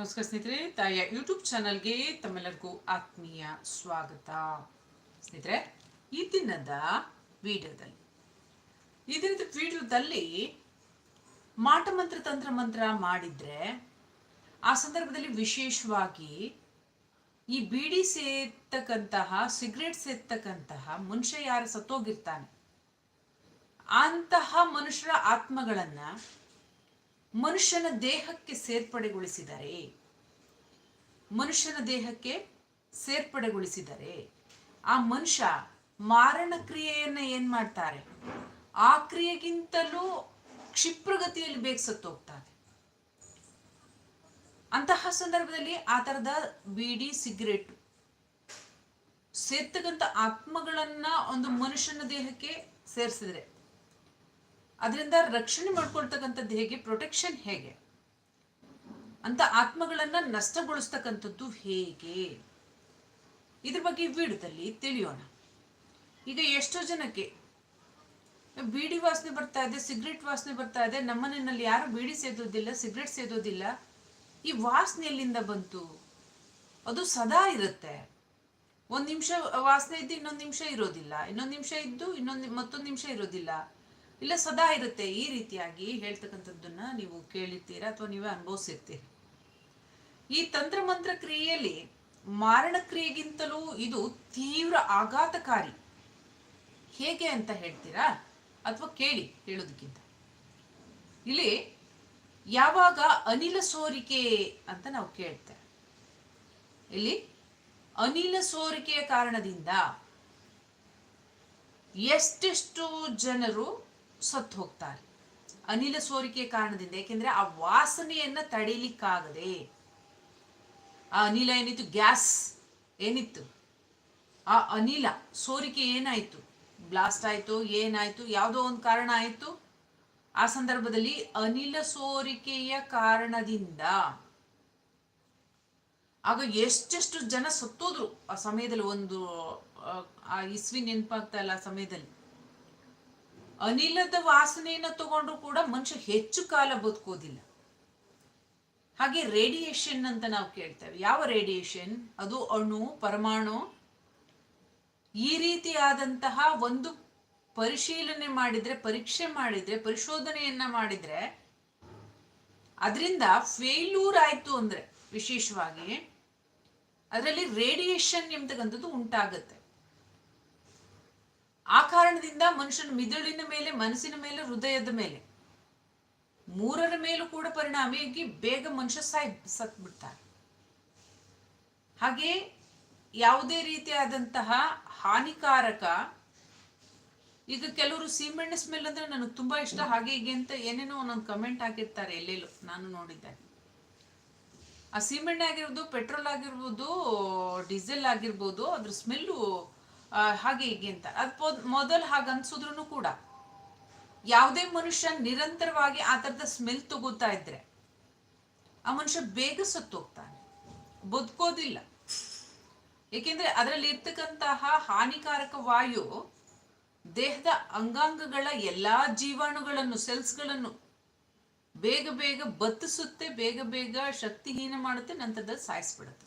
ನಮಸ್ಕಾರ ಸ್ನೇಹಿತರೆ, ತಾಯಿಯ ಯೂಟ್ಯೂಬ್ ಚಾನಲ್ಗೆ ತಮ್ಮೆಲ್ಲರಿಗೂ ಆತ್ಮೀಯ ಸ್ವಾಗತ. ಸ್ನೇಹಿತರೆ, ಈ ದಿನದ ವಿಡಿಯೋದಲ್ಲಿ, ಈ ದಿನದ ವಿಡಿಯೋದಲ್ಲಿ ಮಾಟ ಮಂತ್ರ, ತಂತ್ರ ಮಂತ್ರ ಮಾಡಿದ್ರೆ ಆ ಸಂದರ್ಭದಲ್ಲಿ ವಿಶೇಷವಾಗಿ ಈ ಬೀಡಿ ಸೇರ್ತಕ್ಕಂತಹ ಸಿಗರೇಟ್ ಸೇರ್ತಕ್ಕಂತಹ ಮನುಷ್ಯ ಯಾರು ಸತ್ತೋಗಿರ್ತಾನೆ, ಅಂತಹ ಮನುಷ್ಯರ ಆತ್ಮಗಳನ್ನು ಮನುಷ್ಯನ ದೇಹಕ್ಕೆ ಸೇರ್ಪಡೆಗೊಳಿಸಿದರೆ ಮನುಷ್ಯನ ದೇಹಕ್ಕೆ ಸೇರ್ಪಡೆಗೊಳಿಸಿದರೆ ಆ ಮನುಷ್ಯ ಮಾರಣ ಕ್ರಿಯೆಯನ್ನ ಏನ್ ಮಾಡ್ತಾರೆ? ಆ ಕ್ರಿಯೆಗಿಂತಲೂ ಕ್ಷಿಪ್ರಗತಿಯಲ್ಲಿ ಬೇಗ ಸತ್ತೋಗ್ತಾನೆ. ಅಂತಹ ಸಂದರ್ಭದಲ್ಲಿ ಆ ತರದ ಬೀಡಿ, ಸಿಗರೇಟು ಸೇರ್ತಕ್ಕಂಥ ಆತ್ಮಗಳನ್ನ ಒಂದು ಮನುಷ್ಯನ ದೇಹಕ್ಕೆ ಸೇರ್ಸಿದ್ರೆ, ಅದರಿಂದ ರಕ್ಷಣೆ ಮಾಡ್ಕೊಳ್ತಕ್ಕಂಥದ್ದು ಹೇಗೆ? ಪ್ರೊಟೆಕ್ಷನ್ ಹೇಗೆ? ಅಂತ ಆತ್ಮಗಳನ್ನ ನಷ್ಟಗೊಳಿಸ್ತಕ್ಕಂಥದ್ದು ಹೇಗೆ? ಇದ್ರ ಬಗ್ಗೆ ವಿಡಿಯೋದಲ್ಲಿ ತಿಳಿಯೋಣ. ಈಗ ಎಷ್ಟೋ ಜನಕ್ಕೆ ಬೀಡಿ ವಾಸನೆ ಬರ್ತಾ ಇದೆ, ಸಿಗರೇಟ್ ವಾಸನೆ ಬರ್ತಾ ಇದೆ. ನಮ್ಮನೆಯಲ್ಲಿ ಯಾರು ಬೀಡಿ ಸೇದೋದಿಲ್ಲ, ಸಿಗರೆಟ್ ಸೇದೋದಿಲ್ಲ. ಈ ವಾಸನೆ ಎಲ್ಲಿಂದ ಬಂತು. ಅದು ಸದಾ ಇರುತ್ತೆ. ಒಂದು ನಿಮಿಷ ವಾಸನೆ ಇದ್ದು ಇನ್ನೊಂದು ನಿಮಿಷ ಇರೋದಿಲ್ಲ. ಇನ್ನೊಂದು ನಿಮಿಷ ಇದ್ದು ಇನ್ನೊಂದು ಮತ್ತೊಂದು ನಿಮಿಷ ಇರೋದಿಲ್ಲ. ಇಲ್ಲ, ಸದಾ ಇರುತ್ತೆ. ಈ ರೀತಿಯಾಗಿ ಹೇಳ್ತಕ್ಕಂಥದ್ದನ್ನ ನೀವು ಕೇಳಿರ್ತೀರಾ ಅಥವಾ ನೀವೇ ಅನುಭವಿಸಿರ್ತೀರಿ? ಈ ತಂತ್ರಮಂತ್ರ ಕ್ರಿಯೆಯಲ್ಲಿ ಮಾರಣ ಕ್ರಿಯೆಗಿಂತಲೂ ಇದು ತೀವ್ರ ಆಘಾತಕಾರಿ. ಹೇಗೆ ಅಂತ ಹೇಳ್ತೀರಾ? ಅಥವಾ ಕೇಳಿ ಹೇಳೋದಕ್ಕಿಂತ. ಇಲ್ಲಿ ಯಾವಾಗ ಅನಿಲ ಸೋರಿಕೆ ಅಂತ ನಾವು ಕೇಳ್ತೇವೆ. ಇಲ್ಲಿ ಅನಿಲ ಸೋರಿಕೆಯ ಕಾರಣದಿಂದ ಎಷ್ಟೆಷ್ಟು ಜನರು ಸತ್ತು ಹೋಗ್ತಾರೆ. ಅನಿಲ ಸೋರಿಕೆಯ ಕಾರಣದಿಂದ ಏಕೆಂದ್ರೆ ಆ ವಾಸನೆಯನ್ನ ತಡೀಲಿಕ್ಕಾಗದೆ ಆ ಅನಿಲ ಏನಿತ್ತು? ಗ್ಯಾಸ್ ಏನಿತ್ತು? ಆ ಅನಿಲ, ಸೋರಿಕೆ ಏನಾಯಿತು? ಬ್ಲಾಸ್ಟ್ ಆಯಿತು, ಏನಾಯಿತು? ಯಾವುದೋ ಒಂದು ಕಾರಣ ಆಯಿತು. ಆ ಸಂದರ್ಭದಲ್ಲಿ ಅನಿಲ ಸೋರಿಕೆಯ ಕಾರಣದಿಂದ ಆಗ ಎಷ್ಟೆಷ್ಟು ಜನ ಸತ್ತೋದ್ರು ಆ ಸಮಯದಲ್ಲಿ ಒಂದು, ಆ ಇಸ್ವಿ ನೆನಪಾಗ್ತಾ ಇಲ್ಲ ಆ ಸಮಯದಲ್ಲಿ. ಅನಿಲದ ವಾಸನೆಯನ್ನು ತಗೊಂಡ್ರು ಕೂಡ ಮನುಷ್ಯ ಹೆಚ್ಚು ಕಾಲ ಬದುಕೋದಿಲ್ಲ. ಹಾಗೆ ರೇಡಿಯೇಷನ್ ಅಂತ ನಾವು ಕೇಳ್ತೇವೆ. ಯಾವ ರೇಡಿಯೇಷನ್ ಅದು ಅಣು, ಪರಮಾಣು. ಈ ರೀತಿಯಾದಂತಹ ಒಂದು ಪರಿಶೀಲನೆ ಮಾಡಿದ್ರೆ, ಪರೀಕ್ಷೆ ಮಾಡಿದ್ರೆ, ಪರಿಶೋಧನೆಯನ್ನ ಮಾಡಿದ್ರೆ, ಅದರಿಂದ ಫೇಲ್ಯೂರ್ ಆಯ್ತು ಅಂದ್ರೆ, ವಿಶೇಷವಾಗಿ, ಅದರಲ್ಲಿ ರೇಡಿಯೇಷನ್ ಎಂಬತಕ್ಕಂಥದ್ದು ಉಂಟಾಗತ್ತೆ. ಆ ಕಾರಣದಿಂದ ಮನುಷ್ಯನ ಮಿದುಳಿನ ಮೇಲೆ, ಮನಸ್ಸಿನ ಮೇಲೆ, ಹೃದಯದ ಮೇಲೆ ಮೂರರ ಮೇಲೂ ಕೂಡ ಪರಿಣಾಮಿಯಾಗಿ ಬೇಗ ಮನುಷ್ಯ ಸಾಯ್ ಸತ್ ಬಿಡ್ತಾರೆ ಹಾಗೆ ಯಾವುದೇ ರೀತಿಯಾದಂತಹ ಹಾನಿಕಾರಕ, ಈಗ ಕೆಲವರು ಸೀಮೆಣ್ಣೆ ಸ್ಮೆಲ್ ಅಂದ್ರೆ ನನಗೆ ತುಂಬಾ ಇಷ್ಟ. ಹಾಗೆ ಹೀಗೆ ಅಂತ ಏನೇನೋ ಒಂದೊಂದು ಕಮೆಂಟ್ ಹಾಕಿರ್ತಾರೆ ಎಲ್ಲೆಲ್ಲೋ ನಾನು ನೋಡಿದ್ದೆ. ಆ ಸೀಮೆಣ್ಣೆ ಆಗಿರ್ಬೋದು ಪೆಟ್ರೋಲ್ ಆಗಿರ್ಬೋದು ಡೀಸೆಲ್ ಆಗಿರ್ಬೋದು, ಅದ್ರ ಸ್ಮೆಲ್ಲು ಹಾಗೆ ಹೀಗೆ ಅಂತ. ಅದು ಮೊದಲು ಹಾಗೆ ಅನ್ಸಿದ್ರು ಕೂಡ ಯಾವುದೇ ಮನುಷ್ಯ ನಿರಂತರವಾಗಿ ಆ ಥರದ ಸ್ಮೆಲ್ ತಗೋತಾ ಇದ್ರೆ, ಆ ಮನುಷ್ಯ ಬೇಗ ಸತ್ತೋಗ್ತಾನೆ. ಬದುಕೋದಿಲ್ಲ. ಏಕೆಂದ್ರೆ ಅದರಲ್ಲಿ ಇರ್ತಕ್ಕಂತಹ ಹಾನಿಕಾರಕ ವಾಯು ದೇಹದ ಅಂಗಾಂಗಗಳ ಎಲ್ಲಾ ಜೀವಾಣುಗಳನ್ನು, ಸೆಲ್ಸ್ಗಳನ್ನು ಬೇಗ ಬೇಗ ಬತ್ತಿಸುತ್ತೆ, ಬೇಗ ಬೇಗ ಶಕ್ತಿಹೀನ ಮಾಡುತ್ತೆ, ನಂತರದ ಸಾಯಿಸ್ಬಿಡುತ್ತೆ.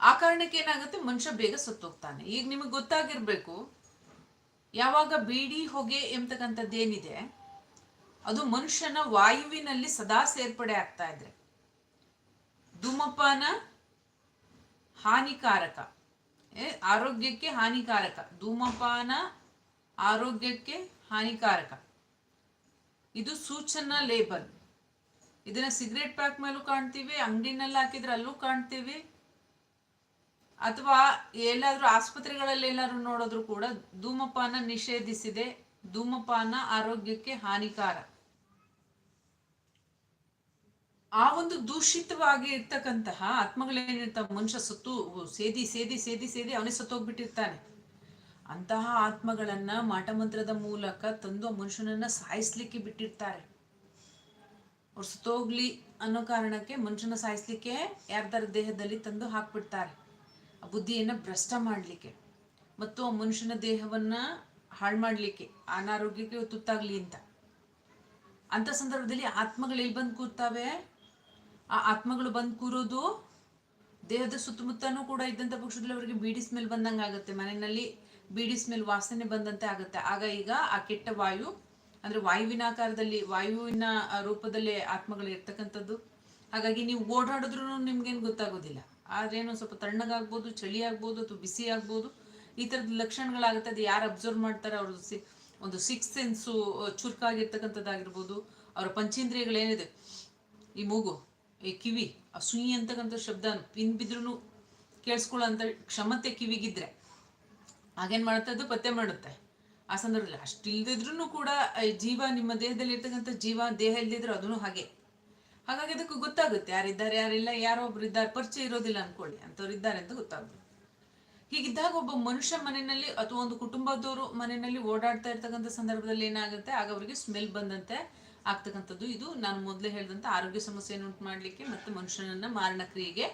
ಆ ಕಾರಣಕ್ಕೆ ಏನಾಗುತ್ತೆ ಮನುಷ್ಯ ಬೇಗ ಸತ್ತೋಗ್ತಾನೆ. ಈಗ ನಿಮಗೆ ಗೊತ್ತಾಗಿರ್ಬೇಕು ಯಾವಾಗ ಬೀಡಿ, ಹೊಗೆ ಎಂಬತಕ್ಕಂಥದ್ದೇನಿದೆ ಅದು ಮನುಷ್ಯನ ವಾಯುವಿನಲ್ಲಿ ಸದಾ ಸೇರ್ಪಡೆ ಆಗ್ತಾ ಇದ್ರೆ. ಧೂಮಪಾನ ಹಾನಿಕಾರಕ. ಆರೋಗ್ಯಕ್ಕೆ ಹಾನಿಕಾರಕ. ಧೂಮಪಾನ ಆರೋಗ್ಯಕ್ಕೆ ಹಾನಿಕಾರಕ. ಇದು ಸೂಚನಾ ಲೇಬಲ್. ಇದನ್ನ ಸಿಗರೇಟ್ ಪ್ಯಾಕ್ ಮೇಲೂ ಕಾಣ್ತೀವಿ, ಅಂಗಡಿನಲ್ಲಿ ಹಾಕಿದ್ರೆ ಅಲ್ಲೂ ಕಾಣ್ತೀವಿ. ಅಥವಾ ಎಲ್ಲಾದ್ರೂ ಆಸ್ಪತ್ರೆಗಳಲ್ಲಿ ಏನಾದ್ರು ನೋಡಿದ್ರು ಕೂಡ ಧೂಮಪಾನ ನಿಷೇಧಿಸಿದೆ. ಧೂಮಪಾನ ಆರೋಗ್ಯಕ್ಕೆ ಹಾನಿಕಾರ. ಆ ಒಂದು ದೂಷಿತವಾಗಿ ಇರ್ತಕ್ಕಂತಹ ಆತ್ಮಗಳೇನಿರ್ತಾವ ಮನುಷ್ಯ ಸತ್ತು ಸೇದಿ ಸೇದಿ ಸೇದಿ ಸೇದಿ ಅವನೇ ಸತ್ತೋಗ್ಬಿಟ್ಟಿರ್ತಾನೆ. ಅಂತಹ ಆತ್ಮಗಳನ್ನ ಮಾಟಮಂತ್ರದ ಮೂಲಕ ತಂದು ಮನುಷ್ಯನನ್ನ ಸಾಯಿಸ್ಲಿಕ್ಕೆ ಬಿಟ್ಟಿರ್ತಾರೆ. ಅವ್ರು ಸತ್ತೋಗ್ಲಿ ಅನ್ನೋ ಕಾರಣಕ್ಕೆ ಮನುಷ್ಯನ ಸಾಯಿಸ್ಲಿಕ್ಕೆ ಯಾರ್ದಾರ ದೇಹದಲ್ಲಿ ತಂದು ಹಾಕ್ಬಿಡ್ತಾರೆ. ಬುದ್ಧಿಯನ್ನು ಭ್ರಷ್ಟ ಮಾಡಲಿಕ್ಕೆ ಮತ್ತು ಮನುಷ್ಯನ ದೇಹವನ್ನು ಹಾಳು ಮಾಡಲಿಕ್ಕೆ, ಅನಾರೋಗ್ಯಕ್ಕೆ ತುತ್ತಾಗಲಿ ಅಂತ. ಅಂಥ ಸಂದರ್ಭದಲ್ಲಿ ಆತ್ಮಗಳು ಎಲ್ಲಿ ಬಂದು ಕೂರ್ತಾವೆ? ಆ ಆತ್ಮಗಳು ಬಂದು ಕೂರೋದು ದೇಹದ ಸುತ್ತಮುತ್ತನೂ ಕೂಡ ಇದ್ದಂಥ ಪಕ್ಷದಲ್ಲಿ ಅವರಿಗೆ ಬೀಡಿ ಸ್ಮೆಲ್ ಬಂದಂಗೆ ಆಗುತ್ತೆ. ಮನೆಯಲ್ಲಿ ಬೀಡಿ ಸ್ಮೆಲ್ ವಾಸನೆ ಬಂದಂತೆ ಆಗುತ್ತೆ. ಆಗ ಈಗ ಆ ಕೆಟ್ಟ ವಾಯು, ಅಂದರೆ ವಾಯುವಿನ ಆಕಾರದಲ್ಲಿ ವಾಯುವಿನ ರೂಪದಲ್ಲಿ ಆತ್ಮಗಳು ಇರ್ತಕ್ಕಂಥದ್ದು. ಹಾಗಾಗಿ ನೀವು ಓಡಾಡಿದ್ರು ನಿಮ್ಗೇನು ಗೊತ್ತಾಗೋದಿಲ್ಲ. ಆದ್ರೇನು ಸ್ವಲ್ಪ ತಣ್ಣಗಾಗ್ಬೋದು ಚಳಿ ಆಗ್ಬೋದು ಅಥವಾ ಬಿಸಿ ಆಗ್ಬೋದು ಈ ಥರದ ಲಕ್ಷಣಗಳಾಗುತ್ತೆ. ಅದು ಯಾರು ಅಬ್ಸರ್ವ್ ಮಾಡ್ತಾರೆ? ಅವ್ರ ಸಿ, ಒಂದು ಸಿಕ್ಸ್ ಸೆನ್ಸು ಚುರುಕಾಗಿರ್ತಕ್ಕಂಥದ್ದಾಗಿರ್ಬೋದು. ಅವರ ಪಂಚೇಂದ್ರಿಯಗಳೇನಿದೆ? ಈ ಮೂಗು, ಈ ಕಿವಿ, ಆ ಸುಯಿ ಅಂತಕ್ಕಂಥ ಶಬ್ದ ಪಿನ್ ಬಿದ್ರೂ ಕೇಳಿಸ್ಕೊಳ್ಳೋ ಅಂತ ಕ್ಷಮತೆ ಕಿವಿಗಿದ್ರೆ ಹಾಗೇನ್ ಮಾಡುತ್ತೆ? ಅದು ಪತ್ತೆ ಮಾಡುತ್ತೆ. ಆ ಸಂದರ್ಭದಲ್ಲಿ ಅಷ್ಟಿಲ್ದಿದ್ರೂ ಕೂಡ ಜೀವ ನಿಮ್ಮ ದೇಹದಲ್ಲಿ ಇರ್ತಕ್ಕಂಥ ಜೀವ, ದೇಹ ಇಲ್ಲದಿದ್ರು ಅದನ್ನು ಹಾಗೆ. ಹಾಗಾಗಿ ಅದಕ್ಕೂ ಗೊತ್ತಾಗುತ್ತೆ. ಯಾರಿದ್ದಾರೆ, ಯಾರಿಲ್ಲ, ಯಾರೋ ಒಬ್ರು ಇದ್ದಾರೆ, ಪರಿಚಯ ಇರೋದಿಲ್ಲ ಅನ್ಕೊಳ್ಳಿ. ಅಂತವ್ರು ಇದ್ದಾರೆ ಅಂತ ಗೊತ್ತಾಗುತ್ತೆ. ಹೀಗಿದ್ದಾಗ ಒಬ್ಬ ಮನುಷ್ಯ ಮನೆಯಲ್ಲಿ ಅಥವಾ ಒಂದು ಕುಟುಂಬದವರು ಮನೆಯಲ್ಲಿ ಓಡಾಡ್ತಾ ಇರ್ತಕ್ಕಂಥ ಸಂದರ್ಭದಲ್ಲಿ ಏನಾಗುತ್ತೆ? ಆಗ ಅವರಿಗೆ ಸ್ಮೆಲ್ ಬಂದಂತೆ ಆಗ್ತಕ್ಕಂಥದ್ದು ಇದು. ನಾನು ಮೊದಲೇ ಹೇಳಿದಂಥ ಆರೋಗ್ಯ ಸಮಸ್ಯೆಯನ್ನು ಉಂಟು ಮಾಡಲಿಕ್ಕೆ ಮತ್ತು ಮನುಷ್ಯನನ್ನ ಮಾರಣ ಕ್ರಿಯೆಗೆ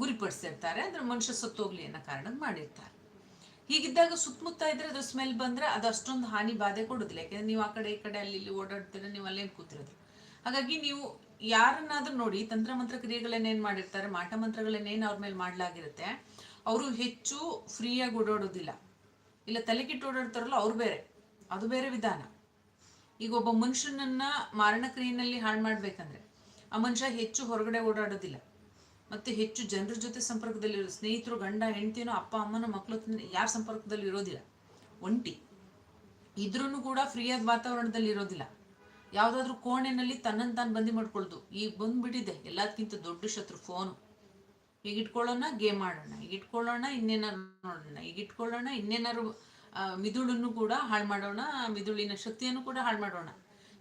ಗುರಿಪಡಿಸಿರ್ತಾರೆ ಅಂದ್ರೆ ಮನುಷ್ಯ ಸತ್ತೋಗ್ಲಿ ಅನ್ನೋ ಕಾರಣಕ್ಕೆ ಮಾಡಿರ್ತಾರೆ. ಹೀಗಿದ್ದಾಗ ಸುತ್ತಮುತ್ತ ಇದ್ರೆ ಅದು ಸ್ಮೆಲ್ ಬಂದ್ರೆ ಅದು ಅಷ್ಟೊಂದು ಹಾನಿ ಬಾಧೆ ಕೊಡೋದಿಲ್ಲ. ಯಾಕೆಂದ್ರೆ ನೀವು ಆ ಕಡೆ, ಈ ಕಡೆ ಅಲ್ಲಿ ಇಲ್ಲಿ ಓಡಾಡ್ತೀರ ನೀವು ಅಲ್ಲೇ ಕೂತಿರೋದು? ಹಾಗಾಗಿ ನೀವು ಯಾರನ್ನಾದ್ರೂ ನೋಡಿ ತಂತ್ರ ಮಂತ್ರ ಕ್ರಿಯೆಗಳನ್ನೇನು ಮಾಡಿರ್ತಾರೆ, ಮಾಟ ಮಂತ್ರಗಳನ್ನೇನು ಅವ್ರ ಮೇಲೆ ಮಾಡಲಾಗಿರುತ್ತೆ, ಅವರು ಹೆಚ್ಚು ಫ್ರೀಯಾಗಿ ಓಡಾಡೋದಿಲ್ಲ. ಇಲ್ಲ ತಲೆಕಿಟ್ಟು ಓಡಾಡ್ತಾರಲ್ಲ ಅವ್ರು ಬೇರೆ, ಅದು ಬೇರೆ ವಿಧಾನ. ಈಗ ಒಬ್ಬ ಮನುಷ್ಯನನ್ನ ಮಾರಣ ಕ್ರಿಯೆಯಲ್ಲಿ ಹಾಳು ಮಾಡ್ಬೇಕಂದ್ರೆ, ಆ ಮನುಷ್ಯ ಹೆಚ್ಚು ಹೊರಗಡೆ ಓಡಾಡೋದಿಲ್ಲ. ಮತ್ತೆ ಹೆಚ್ಚು ಜನರ ಜೊತೆ ಸಂಪರ್ಕದಲ್ಲಿ ಸ್ನೇಹಿತರು, ಗಂಡ, ಹೆಂಡತಿನೋ ಅಪ್ಪ, ಅಮ್ಮನ ಮಕ್ಕಳು ಯಾರ ಸಂಪರ್ಕದಲ್ಲಿ ಇರೋದಿಲ್ಲ ಒಂಟಿ. ಇದ್ರೂ ಕೂಡ ಫ್ರೀಯಾದ ವಾತಾವರಣದಲ್ಲಿ ಇರೋದಿಲ್ಲ ಯಾವುದಾದ್ರೂ ಕೋಣೆನಲ್ಲಿ ತನ್ನನ್ನು ತಾನು ಬಂದಿ ಮಾಡ್ಕೊಳ್ದು. ಈಗ ಬಂದ್ಬಿಟ್ಟಿದೆ. ಎಲ್ಲದಕ್ಕಿಂತ ದೊಡ್ಡ ಶತ್ರು, ಫೋನು. ಈಗ ಇಟ್ಕೊಳ್ಳೋಣ, ಗೇಮ್ ಆಡೋಣ. ಈಗ ಇಟ್ಕೊಳ್ಳೋಣ, ಇನ್ನೇನಾರು ನೋಡೋಣ. ಈಗ ಇಟ್ಕೊಳ್ಳೋಣ ಇನ್ನೇನಾದ್ರು ಮಿದುಳನ್ನು ಕೂಡ ಹಾಳು ಮಾಡೋಣ, ಮಿದುಳಿನ ಶಕ್ತಿಯನ್ನು ಕೂಡ ಹಾಳು ಮಾಡೋಣ.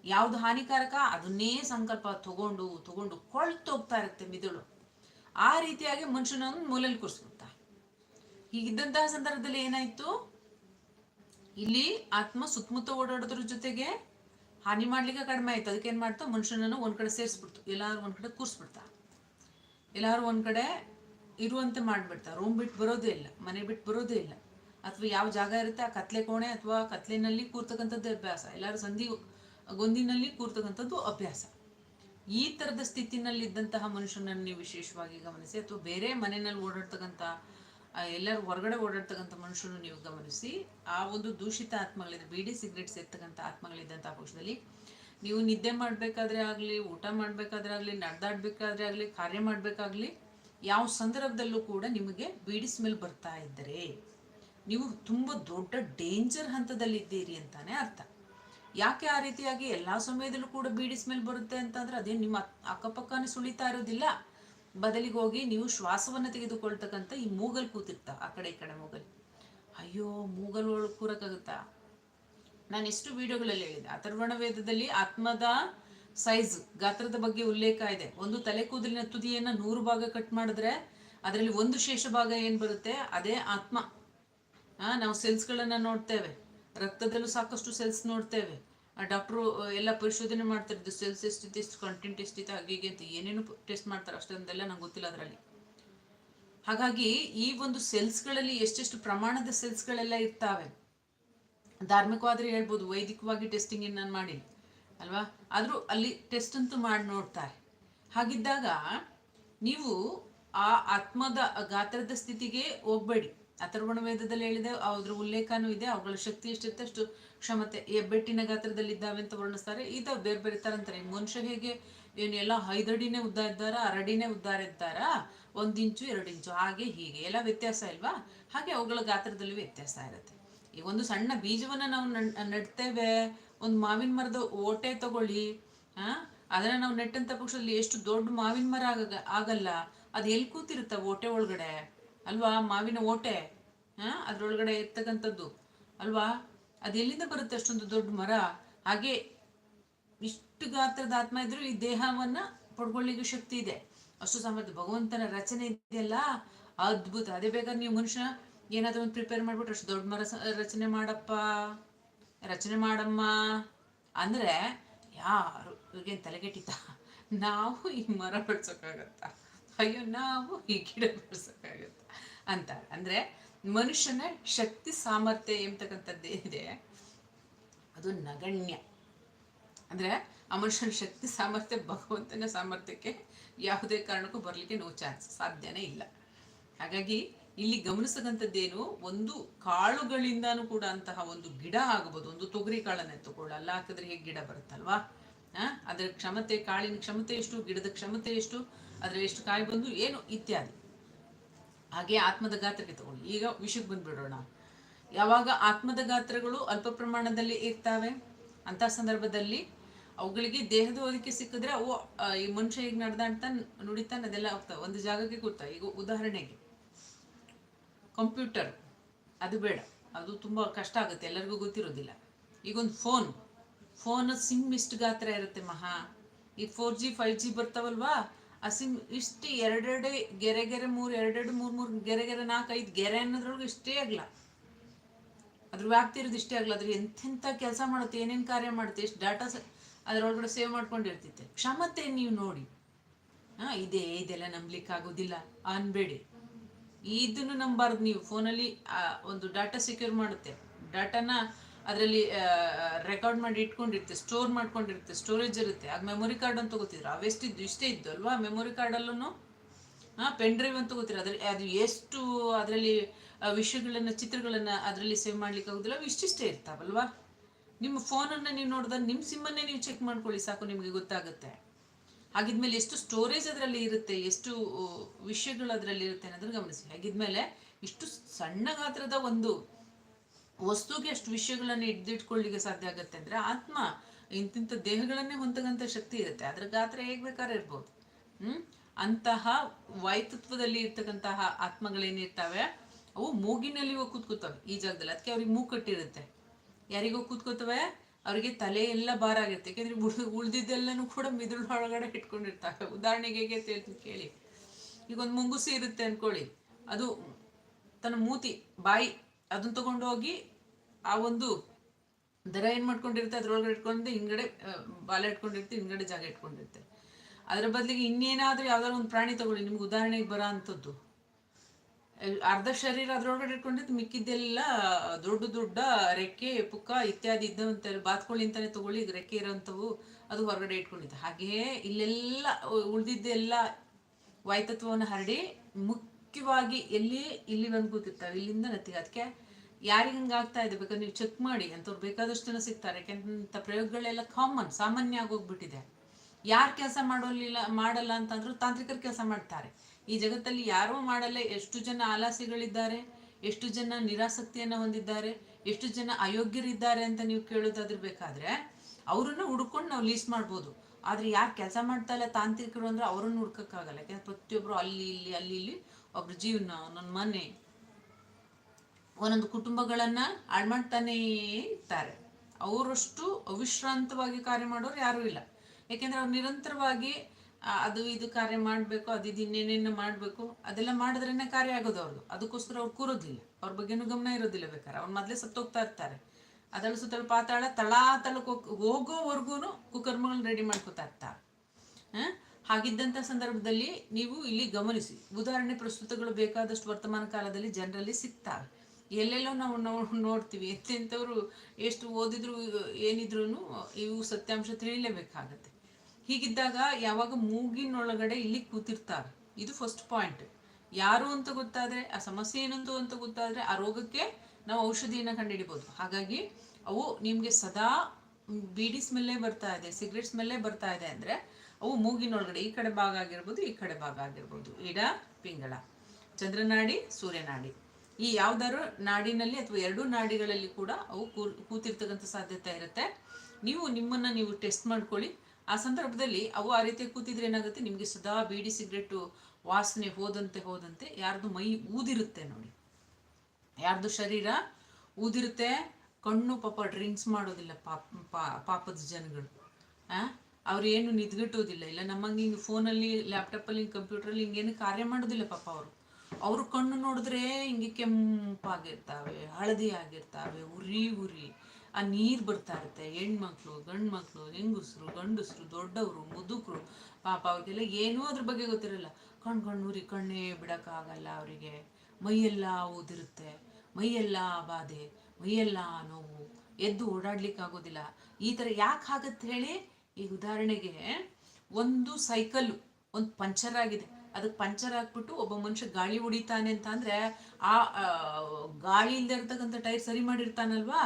ಯಾವ್ದು ಹಾನಿಕಾರಕ, ಅದನ್ನೇ ಸಂಕಲ್ಪ ತಗೊಂಡು ತಗೊಂಡು ಕೊಳ್ತೋಗ್ತಾ ಇರುತ್ತೆ ಮಿದುಳು. ಆ ರೀತಿಯಾಗಿ ಮನುಷ್ಯನನ್ನು ಮೂಲೆಯಲ್ಲಿ ಕೂರಿಸ್ಬಿಡ್ತಾ ಹೀಗಿದ್ದಂತಹ ಸಂದರ್ಭದಲ್ಲಿ ಏನಾಯ್ತು? ಇಲ್ಲಿ ಆತ್ಮ ಸುತ್ತಮುತ್ತ ಓಡಾಡೋದ್ರ ಜೊತೆಗೆ ಹಾನಿ ಮಾಡ್ಲಿಕ್ಕೆ ಕಡಿಮೆ ಆಯ್ತು. ಅದಕ್ಕೆ ಏನ್ ಮಾಡ್ತಾ? ಮನುಷ್ಯನನ್ನು ಒಂದು ಕಡೆ ಸೇರಿಸ್ಬಿಡ್ತು. ಎಲ್ಲಾರು ಒಂದು ಕಡೆ ಕೂರಿಸ್ಬಿಡ್ತಾ. ಎಲ್ಲರೂ ಒಂದು ಕಡೆ ಇರುವಂತೆ ಮಾಡಿಬಿಡ್ತಾ. ರೂಮ್ ಬಿಟ್ಟು ಬರೋದೇ ಇಲ್ಲ. ಮನೆ ಬಿಟ್ಟು ಬರೋದೇ ಇಲ್ಲ. ಅಥವಾ ಯಾವ ಜಾಗ ಇರುತ್ತೆ? ಆ ಕತ್ಲೆ ಕೋಣೆ ಅಥವಾ ಕತ್ಲೆನಲ್ಲಿ ಕೂರ್ತಕ್ಕಂಥದ್ದು ಅಭ್ಯಾಸ. ಎಲ್ಲರೂ ಸಂಧಿ ಗೊಂದಿನಲ್ಲಿ ಕೂರ್ತಕ್ಕಂಥದ್ದು ಅಭ್ಯಾಸ. ಈ ಥರದ ಸ್ಥಿತಿನಲ್ಲಿದ್ದಂತಹ ಮನುಷ್ಯನನ್ನು ನೀವು ವಿಶೇಷವಾಗಿ ಗಮನಿಸಿ. ಅಥವಾ ಬೇರೆ ಮನೆಯಲ್ಲಿ ಓಡಾಡ್ತಕ್ಕಂಥ ಎಲ್ಲರೂ ಹೊರಗಡೆ ಓಡಾಡ್ತಕ್ಕಂಥ ಮನುಷ್ಯರನ್ನು ನೀವು ಗಮನಿಸಿ. ಆ ಒಂದು ದೂಷಿತ ಆತ್ಮಗಳಿದೆ, ಬೀಡಿ ಸಿಗರೇಟ್ ಸೇರ್ತಕ್ಕಂಥ ಆತ್ಮಗಳಿದ್ದಂಥ ಪಕ್ಷದಲ್ಲಿ ನೀವು ನಿದ್ದೆ ಮಾಡಬೇಕಾದ್ರೆ ಆಗಲಿ, ಊಟ ಮಾಡಬೇಕಾದ್ರೆ ಆಗಲಿ, ನಡೆದಾಡಬೇಕಾದ್ರೆ ಆಗಲಿ, ಕಾರ್ಯ ಮಾಡಬೇಕಾಗ್ಲಿ, ಯಾವ ಸಂದರ್ಭದಲ್ಲೂ ಕೂಡ ನಿಮಗೆ ಬೀಡಿ ಸ್ಮೆಲ್ ಬರ್ತಾ ಇದ್ದರೆ ನೀವು ತುಂಬ ದೊಡ್ಡ ಡೇಂಜರ್ ಹಂತದಲ್ಲಿದ್ದೀರಿ ಅಂತಾನೆ ಅರ್ಥ. ಯಾಕೆ ಆ ರೀತಿಯಾಗಿ ಎಲ್ಲಾ ಸಮಯದಲ್ಲೂ ಕೂಡ ಬೀಡಿ ಸ್ಮೆಲ್ ಬರುತ್ತೆ ಅಂತಂದ್ರೆ ಅದೇ ನಿಮ್ಮ ಅಕ್- ಅಕ್ಕಪಕ್ಕನೇ ಸುಳಿತಾ ಇರೋದಿಲ್ಲ. ಬದಲಿಗೆ ಹೋಗಿ ನೀವು ಶ್ವಾಸವನ್ನು ತೆಗೆದುಕೊಳ್ತಕ್ಕಂಥ ಈ ಮೂಗಲ್ ಕೂತಿರ್ತಾ, ಆ ಕಡೆ ಈ ಕಡೆ ಮೂಗಲ್. ಅಯ್ಯೋ ಮೂಗಲ್ ಒಳಗೆ ಕೂರಕ್ಕಾಗುತ್ತಾ? ನಾನು ಎಷ್ಟು ವಿಡಿಯೋಗಳಲ್ಲಿ ಹೇಳಿದೆ ಅಥರ್ವಣ ವೇದದಲ್ಲಿ ಆತ್ಮದ ಸೈಜ್, ಗಾತ್ರದ ಬಗ್ಗೆ ಉಲ್ಲೇಖ ಇದೆ. ಒಂದು ತಲೆ ಕೂದಲಿನ ತುದಿಯನ್ನ ನೂರು ಭಾಗ ಕಟ್ ಮಾಡಿದ್ರೆ ಅದರಲ್ಲಿ ಒಂದು ಶೇಷ ಭಾಗ ಏನು ಬರುತ್ತೆ? ಅದೇ ಆತ್ಮ. ನಾವು ಸೆಲ್ಸ್ಗಳನ್ನು ನೋಡ್ತೇವೆ. ರಕ್ತದಲ್ಲೂ ಸಾಕಷ್ಟು ಸೆಲ್ಸ್ ನೋಡ್ತೇವೆ. ಡಾಕ್ಟ್ರು ಎಲ್ಲ ಪರಿಶೋಧನೆ ಮಾಡ್ತಾರೆ ಸೆಲ್ಸ್ ಎಷ್ಟಿದೆ ಇಷ್ಟು ಕಂಟೆಂಟ್ ಎಷ್ಟಿದೆ ಹಾಗೆ ಹೀಗೆ ಅಂತ ಏನೇನು ಟೆಸ್ಟ್ ಮಾಡ್ತಾರೆ ಅಷ್ಟೊಂದೆಲ್ಲ ನಂಗೆ ಗೊತ್ತಿಲ್ಲ ಅದರಲ್ಲಿ. ಹಾಗಾಗಿ ಈ ಒಂದು ಸೆಲ್ಸ್ಗಳಲ್ಲಿ ಎಷ್ಟೆಷ್ಟು ಪ್ರಮಾಣದ ಸೆಲ್ಸ್ಗಳೆಲ್ಲ ಇರ್ತಾವೆ. ಧಾರ್ಮಿಕವಾದ್ರೆ ಹೇಳ್ಬೋದು, ವೈದಿಕವಾಗಿ ಟೆಸ್ಟಿಂಗ್ ನಾನು ಮಾಡಿ ಅಲ್ವಾ? ಆದರೂ ಅಲ್ಲಿ ಟೆಸ್ಟ್ ಅಂತೂ ಮಾಡಿ ನೋಡ್ತಾರೆ. ಹಾಗಿದ್ದಾಗ ನೀವು ಆ ಆತ್ಮದ ಗಾತ್ರದ ಸ್ಥಿತಿಗೆ ಹೋಗ್ಬೇಡಿ. ಅಥರ್ವಣ ವೇದದಲ್ಲಿ ಹೇಳಿದೆ ಅದ್ರ ಉಲ್ಲೇಖನೂ ಇದೆ ಅವುಗಳ ಶಕ್ತಿ ಎಷ್ಟಿರುತ್ತೆ ಅಷ್ಟು ಕ್ಷಮತೆ. ಹೆಬ್ಬೆಟ್ಟಿನ ಗಾತ್ರದಲ್ಲಿ ಇದ್ದಾವೆ ಅಂತ ವರ್ಣಿಸ್ತಾರೆ. ಇದ ಬೇರೆ ಬೇರೆ ಥರ ಅಂತಾರೆ. ಮನುಷ್ಯ ಹೇಗೆ ಏನು ಎಲ್ಲ ಐದಡಿನೇ ಉದ್ದ ಇದ್ದಾರ, ಅರಡಿನೇ ಉದ್ದಾರ ಇದ್ದಾರ? ಒಂದು ಇಂಚು ಎರಡು ಇಂಚು ಹಾಗೆ, ಹೀಗೆ. ಎಲ್ಲ ವ್ಯತ್ಯಾಸ ಇಲ್ವಾ? ಹಾಗೆ ಅವುಗಳ ಗಾತ್ರದಲ್ಲಿ ವ್ಯತ್ಯಾಸ ಇರುತ್ತೆ. ಈಗ ಒಂದು ಸಣ್ಣ ಬೀಜವನ್ನ ನಾವು ನಡ್- ನೆಡ್ತೇವೆ, ಒಂದು ಮಾವಿನ ಮರದ ಓಟೆ ತಗೊಳ್ಳಿ, ಆ? ಅದನ್ನ ನಾವು ನೆಟ್ಟಂತ ಪಕ್ಷದಲ್ಲಿ ಎಷ್ಟು ದೊಡ್ಡ ಮಾವಿನ ಮರ ಆಗ, ಆಗಲ್ಲ. ಅದು ಎಲ್ಲಿ ಕೂತಿರುತ್ತೆ ಓಟೆ ಒಳಗಡೆ? ಅಲ್ವಾ, ಮಾವಿನ ಓಟೆ, ಹಾ? ಅದರೊಳಗಡೆ ಇರ್ತಕ್ಕಂಥದ್ದು. ಅಲ್ವಾ? ಅದು ಎಲ್ಲಿಂದ ಬರುತ್ತೆ ಅಷ್ಟೊಂದು ದೊಡ್ಡ ಮರ? ಹಾಗೆ ಇಷ್ಟು ಗಾತ್ರದ ಆತ್ಮ ಇದ್ರೂ ಈ ದೇಹವನ್ನ ಪಡ್ಕೊಳ್ಳಿಗೂ ಶಕ್ತಿ ಇದೆ. ಅಷ್ಟು ಸಾಮರ್ಥ್ಯ ಭಗವಂತನ ರಚನೆ ಇದೆಯಲ್ಲ? ಅದ್ಭುತ. ಅದೇ ಬೇಕಾದ್ರೆ ನೀವು ಮನುಷ್ಯ ಏನಾದ್ರೂ ಒಂದು ಪ್ರಿಪೇರ್ ಮಾಡ್ಬಿಟ್ರೆ ಅಷ್ಟು ದೊಡ್ಡ ಮರ ರಚನೆ ಮಾಡಪ್ಪ. ರಚನೆ ಮಾಡಮ್ಮ. ಅಂದ್ರೆ ಯಾರು, ಇವ್ರಿಗೇನು ತಲೆಗೆಟ್ಟಿತ ನಾವು ಈ ಮರ ಬೆಳ್ಸೋಕ್ಕಾಗತ್ತ? ಅಯ್ಯೋ ನಾವು ಈ ಗಿಡ ಅಂತಾರೆ. ಅಂದ್ರೆ ಮನುಷ್ಯನ ಶಕ್ತಿ ಸಾಮರ್ಥ್ಯ ಎಂಬತಕ್ಕಂಥದ್ದು ಏನಿದೆ? ಅದು ನಗಣ್ಯ. ಅಂದ್ರೆ ಆ ಮನುಷ್ಯನ ಶಕ್ತಿ ಸಾಮರ್ಥ್ಯ, ಭಗವಂತನ ಸಾಮರ್ಥ್ಯಕ್ಕೆ ಯಾವುದೇ ಕಾರಣಕ್ಕೂ ಬರಲಿಕ್ಕೆ ನೋ ಚಾನ್ಸ್ ಸಾಧ್ಯನೇ ಇಲ್ಲ. ಹಾಗಾಗಿ ಇಲ್ಲಿ ಗಮನಿಸದಂಥದ್ದೇನು ಒಂದು ಕಾಳುಗಳಿಂದಾನು ಕೂಡ ಅಂತಹ ಒಂದು ಗಿಡ ಆಗಬಹುದು. ಒಂದು ತೊಗರಿ ಕಾಳನ್ನ ತಗೊಳ್ಳ ಅಲ್ಲ ಹಾಕಿದ್ರೆ ಹೇಗೆ ಗಿಡ ಬರುತ್ತಲ್ವಾ? ಅದರ ಕ್ಷಮತೆ, ಕಾಳಿನ ಕ್ಷಮತೆ ಎಷ್ಟು, ಗಿಡದ ಕ್ಷಮತೆ ಎಷ್ಟು? ಅದ್ರಲ್ಲಿ ಎಷ್ಟು ಕಾಯಿ ಬಂದು ಏನು ಇತ್ಯಾದಿ. ಹಾಗೆ ಆತ್ಮದ ಗಾತ್ರಕ್ಕೆ ತಗೊಳ್ಳಿ. ಈಗ ವಿಷಯಕ್ಕೆ ಬಂದ್ಬಿಡೋಣ. ಯಾವಾಗ ಆತ್ಮದ ಗಾತ್ರಗಳು ಅಲ್ಪ ಪ್ರಮಾಣದಲ್ಲಿ ಇರ್ತಾವೆ? ಅಂತ ಸಂದರ್ಭದಲ್ಲಿ ಅವುಗಳಿಗೆ ದೇಹದ ಹೋಲಿಕೆ ಸಿಕ್ಕಿದ್ರೆ ಅವು ಈ ಮನುಷ್ಯ ಈಗ ನಡೆದಾಡ್ತಾನೆ ನುಡಿತಾನೆ, ಅದೆಲ್ಲ ಹೋಗ್ತಾವೆ. ಒಂದು ಜಾಗಕ್ಕೆ ಕೂತ ಈಗ ಉದಾಹರಣೆಗೆ ಕಂಪ್ಯೂಟರ್. ಅದು ಬೇಡ. ಅದು ತುಂಬ ಕಷ್ಟ ಆಗುತ್ತೆ. ಎಲ್ಲರಿಗೂ ಗೊತ್ತಿರೋದಿಲ್ಲ. ಈಗ ಒಂದು ಫೋನ್. ಫೋನ್ ಸಿಮ್ ಇಷ್ಟು ಗಾತ್ರ ಇರುತ್ತೆ ಮಹಾ. ಈ ಫೋರ್ ಜಿ, ಫೈವ್ ಜಿ ಬರ್ತಾವಲ್ವಾ? ಆ ಸಿಮ್ ಇಷ್ಟು ಎರಡೆರಡೆ ಗೆರೆ ಗೆರೆ ಮೂರು, ಎರಡೆರಡು ಮೂರು ಮೂರು ಗೆರೆ ಗೆರೆ ನಾಲ್ಕು ಐದು ಗೆರೆ ಅನ್ನೋದ್ರೊಳಗೆ ಇಷ್ಟೇ ಆಗಲ್ಲ ಅದ್ರ ವ್ಯಾಪ್ತಿ ಇರೋದು ಇಷ್ಟೇ ಆಗಲ್ಲ ಅದ್ರ ಎಂಥೆಂಥ ಕೆಲಸ ಮಾಡುತ್ತೆ, ಏನೇನು ಕಾರ್ಯ ಮಾಡುತ್ತೆ, ಎಷ್ಟು ಡಾಟಾ ಅದರೊಳಗಡೆ ಸೇವ್ ಮಾಡ್ಕೊಂಡಿರ್ತೈತೆ ಕ್ಷಮತೆ ನೀವು ನೋಡಿ. ಹಾಂ, ಇದೆ, ಇದೆಲ್ಲ ನಂಬಲಿಕ್ಕೆ ಆಗೋದಿಲ್ಲ. ಅನ್ಬೇಡಿ. ಇದನ್ನು ನಂಬಾರ್ದು ನೀವು. ಫೋನಲ್ಲಿ ಒಂದು ಡಾಟಾ ಸೆಕ್ಯೂರ್ ಮಾಡುತ್ತೆ. ಡಾಟಾನ ಅದರಲ್ಲಿ ರೆಕಾರ್ಡ್ ಮಾಡಿ ಇಟ್ಕೊಂಡಿರುತ್ತೆ ಸ್ಟೋರ್ ಮಾಡ್ಕೊಂಡಿರುತ್ತೆ ಸ್ಟೋರೇಜ್ ಇರುತ್ತೆ. ಆಗ ಮೆಮೊರಿ ಕಾರ್ಡ್ ಅಂತ ತಗೋತಿದ್ರು ಅವೆಷ್ಟಿದ್ದು ಇಷ್ಟೇ ಇದ್ದು ಅಲ್ವಾ? ಮೆಮೊರಿ ಕಾರ್ಡಲ್ಲೂ ಹಾಂ ಪೆನ್ ಡ್ರೈವ್ ಅಂತ ತಗೋತಿದ್ರು ಅದರಲ್ಲಿ, ಅದು ಎಷ್ಟು ಅದರಲ್ಲಿ ವಿಷಯಗಳನ್ನು, ಚಿತ್ರಗಳನ್ನು ಅದರಲ್ಲಿ ಸೇವ್ ಮಾಡ್ಲಿಕ್ಕೆ ಆಗೋದಿಲ್ಲ? ಇಷ್ಟಿಷ್ಟೇ ಇರ್ತಾವಲ್ವಾ? ನಿಮ್ಮ ಫೋನನ್ನು ನೀವು ನೋಡಿದಾಗ ನಿಮ್ಮ ಸಿಮ್ಮನ್ನೇ ನೀವು ಚೆಕ್ ಮಾಡ್ಕೊಳ್ಳಿ, ಸಾಕು ನಿಮಗೆ ಗೊತ್ತಾಗುತ್ತೆ. ಹಾಗಿದ್ಮೇಲೆ ಎಷ್ಟು ಸ್ಟೋರೇಜ್ ಅದರಲ್ಲಿ ಇರುತ್ತೆ, ಎಷ್ಟು ವಿಷಯಗಳು ಅದರಲ್ಲಿ ಇರುತ್ತೆ ಅನ್ನೋದನ್ನ ಗಮನಿಸಿ. ಹಾಗಿದ್ಮೇಲೆ ಇಷ್ಟು ಸಣ್ಣ ಗಾತ್ರದ ಒಂದು ವಸ್ತುಗೆ ಅಷ್ಟು ವಿಷಯಗಳನ್ನು ಹಿಡಿದಿಟ್ಕೊಳ್ಳಿಕ್ಕೆ ಸಾಧ್ಯ ಆಗುತ್ತೆ ಅಂದ್ರೆ ಆತ್ಮ ಇಂತಿಂಥ ದೇಹಗಳನ್ನೇ ಹೊಂದಗಂಥ ಶಕ್ತಿ ಇರುತ್ತೆ. ಅದ್ರ ಗಾತ್ರ ಹೇಗ್ ಬೇಕಾದ್ರೆ ಇರ್ಬೋದು. ಹ್ಮ್? ಅಂತಹ ವಾಯ್ತತ್ವದಲ್ಲಿ ಇರ್ತಕ್ಕಂತಹ ಆತ್ಮಗಳೇನಿರ್ತವೆ ಅವು ಮೂಗಿನಲ್ಲಿ ಹೋಗಿ ಕೂತ್ಕೋತವೆ ಈ ಜಾಗದಲ್ಲಿ. ಅದಕ್ಕೆ ಅವ್ರಿಗೆ ಮೂಗು ಕಟ್ಟಿರುತ್ತೆ. ಯಾರಿಗೋ ಕೂತ್ಕೋತವೆ? ಅವರಿಗೆ ತಲೆ ಎಲ್ಲ ಭಾರ ಆಗಿರುತ್ತೆ ಯಾಕೆಂದ್ರೆ ಉಳ್ ಉಳ್ದಿದ್ದೆಲ್ಲನೂ ಕೂಡ ಮಿದುಳು ಒಳಗಡೆ ಇಟ್ಕೊಂಡಿರ್ತಾವೆ. ಉದಾಹರಣೆಗೆ ಹೇಗೆ ಕೇಳಿ. ಈಗ ಒಂದು ಮುಂಗುಸಿ ಇರುತ್ತೆ ಅನ್ಕೊಳ್ಳಿ. ಅದು ತನ್ನ ಮೂತಿ, ಬಾಯಿ ಅದನ್ನ ತಗೊಂಡು ಹೋಗಿ ಆ ಒಂದು ದರ ಏನ್ ಮಾಡ್ಕೊಂಡಿರುತ್ತೆ? ಅದ್ರೊಳಗಡೆ ಇಟ್ಕೊಂಡು ಹಿಂಗಡೆ ಬಾಲ ಇಟ್ಕೊಂಡಿರ್ತೀವಿ ಹಿಂಗಡೆ ಜಾಗ ಇಟ್ಕೊಂಡಿರ್ತೆ ಅದರ ಬದಲಿಗೆ ಇನ್ನೇನಾದ್ರೂ ಯಾವ್ದಾದ್ರು ಒಂದು ಪ್ರಾಣಿ ತಗೊಳ್ಳಿ, ನಿಮ್ಗೆ ಉದಾಹರಣೆಗೆ ಬರೋ ಅಂಥದ್ದು ಅರ್ಧ ಶರೀರ ಅದ್ರೊಳಗಡೆ ಇಟ್ಕೊಂಡಿದ್ದು, ಮಿಕ್ಕಿದ್ದೆಲ್ಲ ದೊಡ್ಡ ದೊಡ್ಡ ರೆಕ್ಕೆ, ಪುಕ್ಕ ಇತ್ಯಾದಿ ಇದ್ದಂತ ಬಾತ್ಕೊಳ್ಳಿ ಅಂತಾನೆ ತಗೊಳ್ಳಿ ರೆಕ್ಕೆ ಇರೋಂಥವು ಅದು ಹೊರಗಡೆ ಇಟ್ಕೊಂಡಿದ್ದೆ. ಹಾಗೆಯೇ ಇಲ್ಲೆಲ್ಲ ಉಳಿದಿದ್ದೆಲ್ಲ ವಾಯ್ತತ್ವವನ್ನು ಹರಡಿ ಮುಖ್ಯವಾಗಿ ಎಲ್ಲಿ ಇಲ್ಲಿ ಬಂದು ಕೂತಿರ್ತಾವೆ ಇಲ್ಲಿಂದ ನತ್ತಿಗೆ. ಅದಕ್ಕೆ ಯಾರಿಗೆ ಹಂಗೆ ಆಗ್ತಾ ಇದೆ ಬೇಕಾದ್ರೆ ನೀವು ಚೆಕ್ ಮಾಡಿ ಅಂತವ್ರು ಬೇಕಾದಷ್ಟು ಜನ ಸಿಗ್ತಾರೆ. ಯಾಕೆಂತ ಪ್ರಯೋಗಗಳೆಲ್ಲ ಕಾಮನ್ ಸಾಮಾನ್ಯ ಆಗೋಗ್ಬಿಟ್ಟಿದೆ ಯಾರು ಕೆಲಸ ಮಾಡೋಲಿಲ್ಲ, ಮಾಡಲ್ಲ ಅಂತಂದ್ರೂ ತಾಂತ್ರಿಕರು ಕೆಲಸ ಮಾಡ್ತಾರೆ. ಈ ಜಗತ್ತಲ್ಲಿ ಯಾರೂ ಮಾಡಲ್ಲ, ಎಷ್ಟು ಜನ ಆಲಾಸಿಗಳಿದ್ದಾರೆ, ಎಷ್ಟು ಜನ ನಿರಾಸಕ್ತಿಯನ್ನ ಹೊಂದಿದ್ದಾರೆ, ಎಷ್ಟು ಜನ ಅಯೋಗ್ಯರಿದ್ದಾರೆ ಅಂತ ನೀವು ಕೇಳೋದಾದ್ರೆ ಬೇಕಾದ್ರೆ ಅವ್ರನ್ನ ಹುಡ್ಕೊಂಡು ನಾವು ಲೀಸ್ಟ್ ಮಾಡ್ಬೋದು. ಆದ್ರೆ ಯಾರು ಕೆಲಸ ಮಾಡ್ತಾ ಇಲ್ಲ ತಾಂತ್ರಿಕರು ಅಂದ್ರೆ ಅವ್ರನ್ನ ಹುಡ್ಕಕ್ಕಾಗಲ್ಲ. ಯಾಕಂದ್ರೆ ಪ್ರತಿಯೊಬ್ರು ಅಲ್ಲಿ, ಇಲ್ಲಿ ಅಲ್ಲಿ, ಇಲ್ಲಿ ಒಬ್ರ ಜೀವನ ಒಂದೊಂದು ಮನೆ. ಒಂದೊಂದು ಕುಟುಂಬಗಳನ್ನ ಹಾಳು ಮಾಡ್ತಾನೇ ಇರ್ತಾರೆ. ಅವರಷ್ಟು ಅವಿಶ್ರಾಂತವಾಗಿ ಕಾರ್ಯ ಮಾಡೋರು ಯಾರೂ ಇಲ್ಲ. ಯಾಕೆಂದ್ರೆ ಅವ್ರು ನಿರಂತರವಾಗಿ ಅದು ಇದು ಕಾರ್ಯ ಮಾಡಬೇಕು, ಅದು ಇದು ಇನ್ನೇನೇನು ಮಾಡಬೇಕು, ಅದೆಲ್ಲ ಮಾಡಿದ್ರೇನೆ ಕಾರ್ಯ ಆಗೋದು ಅವ್ರದ್ದು. ಅದಕ್ಕೋಸ್ಕರ ಅವ್ರು ಕೂರೋದಿಲ್ಲ. ಅವ್ರ ಬಗ್ಗೆನೂ ಗಮನ ಇರೋದಿಲ್ಲ ಬೇಕಾದ್ರೆ ಅವ್ರು ಮೊದಲೇ ಸತ್ತೋಗ್ತಾ ಇರ್ತಾರೆ. ಅದಳು ಸುತ್ತಳು ಪಾತಾಳ ತಳಾತಳಕ್ಕೆ ಹೋಗೋವರೆಗೂ ಕುಕರ್ಮಗಳನ್ನ ರೆಡಿ ಮಾಡ್ಕೋತಾ ಇರ್ತಾರೆ? ಹಾಗಿದ್ದಂಥ ಸಂದರ್ಭದಲ್ಲಿ ನೀವು ಇಲ್ಲಿ ಗಮನಿಸಿ. ಉದಾಹರಣೆ ಪ್ರಸ್ತುತಗಳು ಬೇಕಾದಷ್ಟು ವರ್ತಮಾನ ಕಾಲದಲ್ಲಿ ಜನರಲ್ಲಿ ಸಿಗ್ತಾವೆ. ಎಲ್ಲೆಲ್ಲೋ ನಾವು ನಾವು ನೋಡ್ತೀವಿ. ಎಂತೆಂಥವ್ರು ಎಷ್ಟು ಓದಿದ್ರು ಏನಿದ್ರು ಇವು ಸತ್ಯಾಂಶ ತಿಳಿಲೇಬೇಕಾಗತ್ತೆ. ಹೀಗಿದ್ದಾಗ ಯಾವಾಗ ಮೂಗಿನೊಳಗಡೆ ಇಲ್ಲಿ ಕೂತಿರ್ತಾರೆ. ಇದು ಫಸ್ಟ್ ಪಾಯಿಂಟ್ ಯಾರು ಅಂತ ಗೊತ್ತಾದ್ರೆ, ಆ ಸಮಸ್ಯೆ ಏನಂತೋ ಅಂತ ಗೊತ್ತಾದ್ರೆ, ಆ ರೋಗಕ್ಕೆ ನಾವು ಔಷಧಿಯನ್ನ ಕಂಡುಹಿಡಿಬೋದು. ಹಾಗಾಗಿ ಅವು ನಿಮಗೆ ಸದಾ ಬೀಡಿ ಸ್ಮೆಲ್ಲೇ ಬರ್ತಾ ಇದೆ, ಸಿಗರೆಟ್ ಸ್ಮೆಲ್ಲೇ ಬರ್ತಾ ಇದೆ ಅಂದ್ರೆ ಅವು ಮೂಗಿನೊಳಗಡೆ, ಈ ಕಡೆ ಭಾಗ ಆಗಿರ್ಬೋದು, ಈ ಕಡೆ ಭಾಗ ಆಗಿರ್ಬೋದು. ಇಡ, ಪಿಂಗಳ. ಚಂದ್ರನಾಡಿ, ಸೂರ್ಯನಾಡಿ. ಈ ಯಾವ್ದಾದ್ರು ನಾಡಿನಲ್ಲಿ ಅಥವಾ ಎರಡೂ ನಾಡಿಗಳಲ್ಲಿ ಕೂಡ ಅವು ಕೂತಿರ್ತಕ್ಕಂಥ ಸಾಧ್ಯತೆ ಇರುತ್ತೆ. ನೀವು ನಿಮ್ಮನ್ನ ನೀವು ಟೆಸ್ಟ್ ಮಾಡ್ಕೊಳ್ಳಿ. ಆ ಸಂದರ್ಭದಲ್ಲಿ ಅವು ಆ ರೀತಿ ಕೂತಿದ್ರೆ ಏನಾಗುತ್ತೆ? ನಿಮಗೆ ಸದಾ ಬೀಡಿ ಸಿಗರೆಟ್ಟು ವಾಸನೆ ಹೋದಂತೆ ಹೋದಂತೆ ಯಾರ್ದು ಮೈ ಊದಿರುತ್ತೆ ನೋಡಿ. ಯಾರ್ದು ಶರೀರ ಊದಿರುತ್ತೆ? ಕಣ್ಣು ಪಾಪ ಡ್ರಿಂಕ್ಸ್ ಮಾಡೋದಿಲ್ಲ ಪಾಪ ಪಾಪದ ಜನಗಳು. ಆ? ಅವ್ರು ಏನು ನಿದ್ಗಟ್ಟೋದಿಲ್ಲ. ಇಲ್ಲ, ನಮ್ಮಂಗೆ ಹಿಂಗೆ ಫೋನಲ್ಲಿ, ಲ್ಯಾಪ್ಟಾಪಲ್ಲಿ ಕಂಪ್ಯೂಟ್ರಲ್ಲಿ ಹಿಂಗೇನು ಕಾರ್ಯ ಮಾಡೋದಿಲ್ಲ ಪಾಪ ಅವರು. ಅವ್ರ ಕಣ್ಣು ನೋಡಿದ್ರೆ ಹಿಂಗೆ ಕೆಂಪಾಗಿರ್ತಾವೆ, ಹಳದಿ ಆಗಿರ್ತಾವೆ, ಉರಿ ಉರಿ. ಆ ನೀರು ಬರ್ತಾ ಇರುತ್ತೆ. ಹೆಣ್ಮಕ್ಳು ಗಂಡು ಮಕ್ಳು ಹೆಂಗಸರು, ಗಂಡಸರು, ದೊಡ್ಡವರು, ಮುದುಕರು. ಪಾಪ ಅವ್ರಿಗೆಲ್ಲ ಏನೂ ಅದ್ರ ಬಗ್ಗೆ ಗೊತ್ತಿರಲ್ಲ. ಕಣ್ ಕಣ್ಣೂರಿ ಕಣ್ಣೇ ಬಿಡೋಕ್ಕಾಗಲ್ಲ ಅವರಿಗೆ. ಮೈಯೆಲ್ಲ ಊದಿರುತ್ತೆ. ಮೈಯೆಲ್ಲ ಬಾಧೆ. ಮೈಯೆಲ್ಲ ನೋವು. ಎದ್ದು ಓಡಾಡ್ಲಿಕ್ಕೆ ಆಗೋದಿಲ್ಲ ಈ ಥರ ಯಾಕೆ ಆಗತ್ತೆ ಹೇಳಿ ಈಗ ಉದಾಹರಣೆಗೆ ಒಂದು ಸೈಕಲ್ ಒಂದು ಪಂಚರ್ ಆಗಿದೆ. ಅದಕ್ಕೆ ಪಂಚರ್ ಹಾಕ್ಬಿಟ್ಟು ಒಬ್ಬ ಮನುಷ್ಯ ಗಾಳಿ ಹೊಡಿತಾನೆ ಅಂತ ಅಂದ್ರೆ ಆ ಗಾಳಿ ಇಲ್ಲದೆ ಇರ್ತಕ್ಕಂಥ ಟೈರ್ ಸರಿ ಮಾಡಿರ್ತಾನಲ್ವಾ?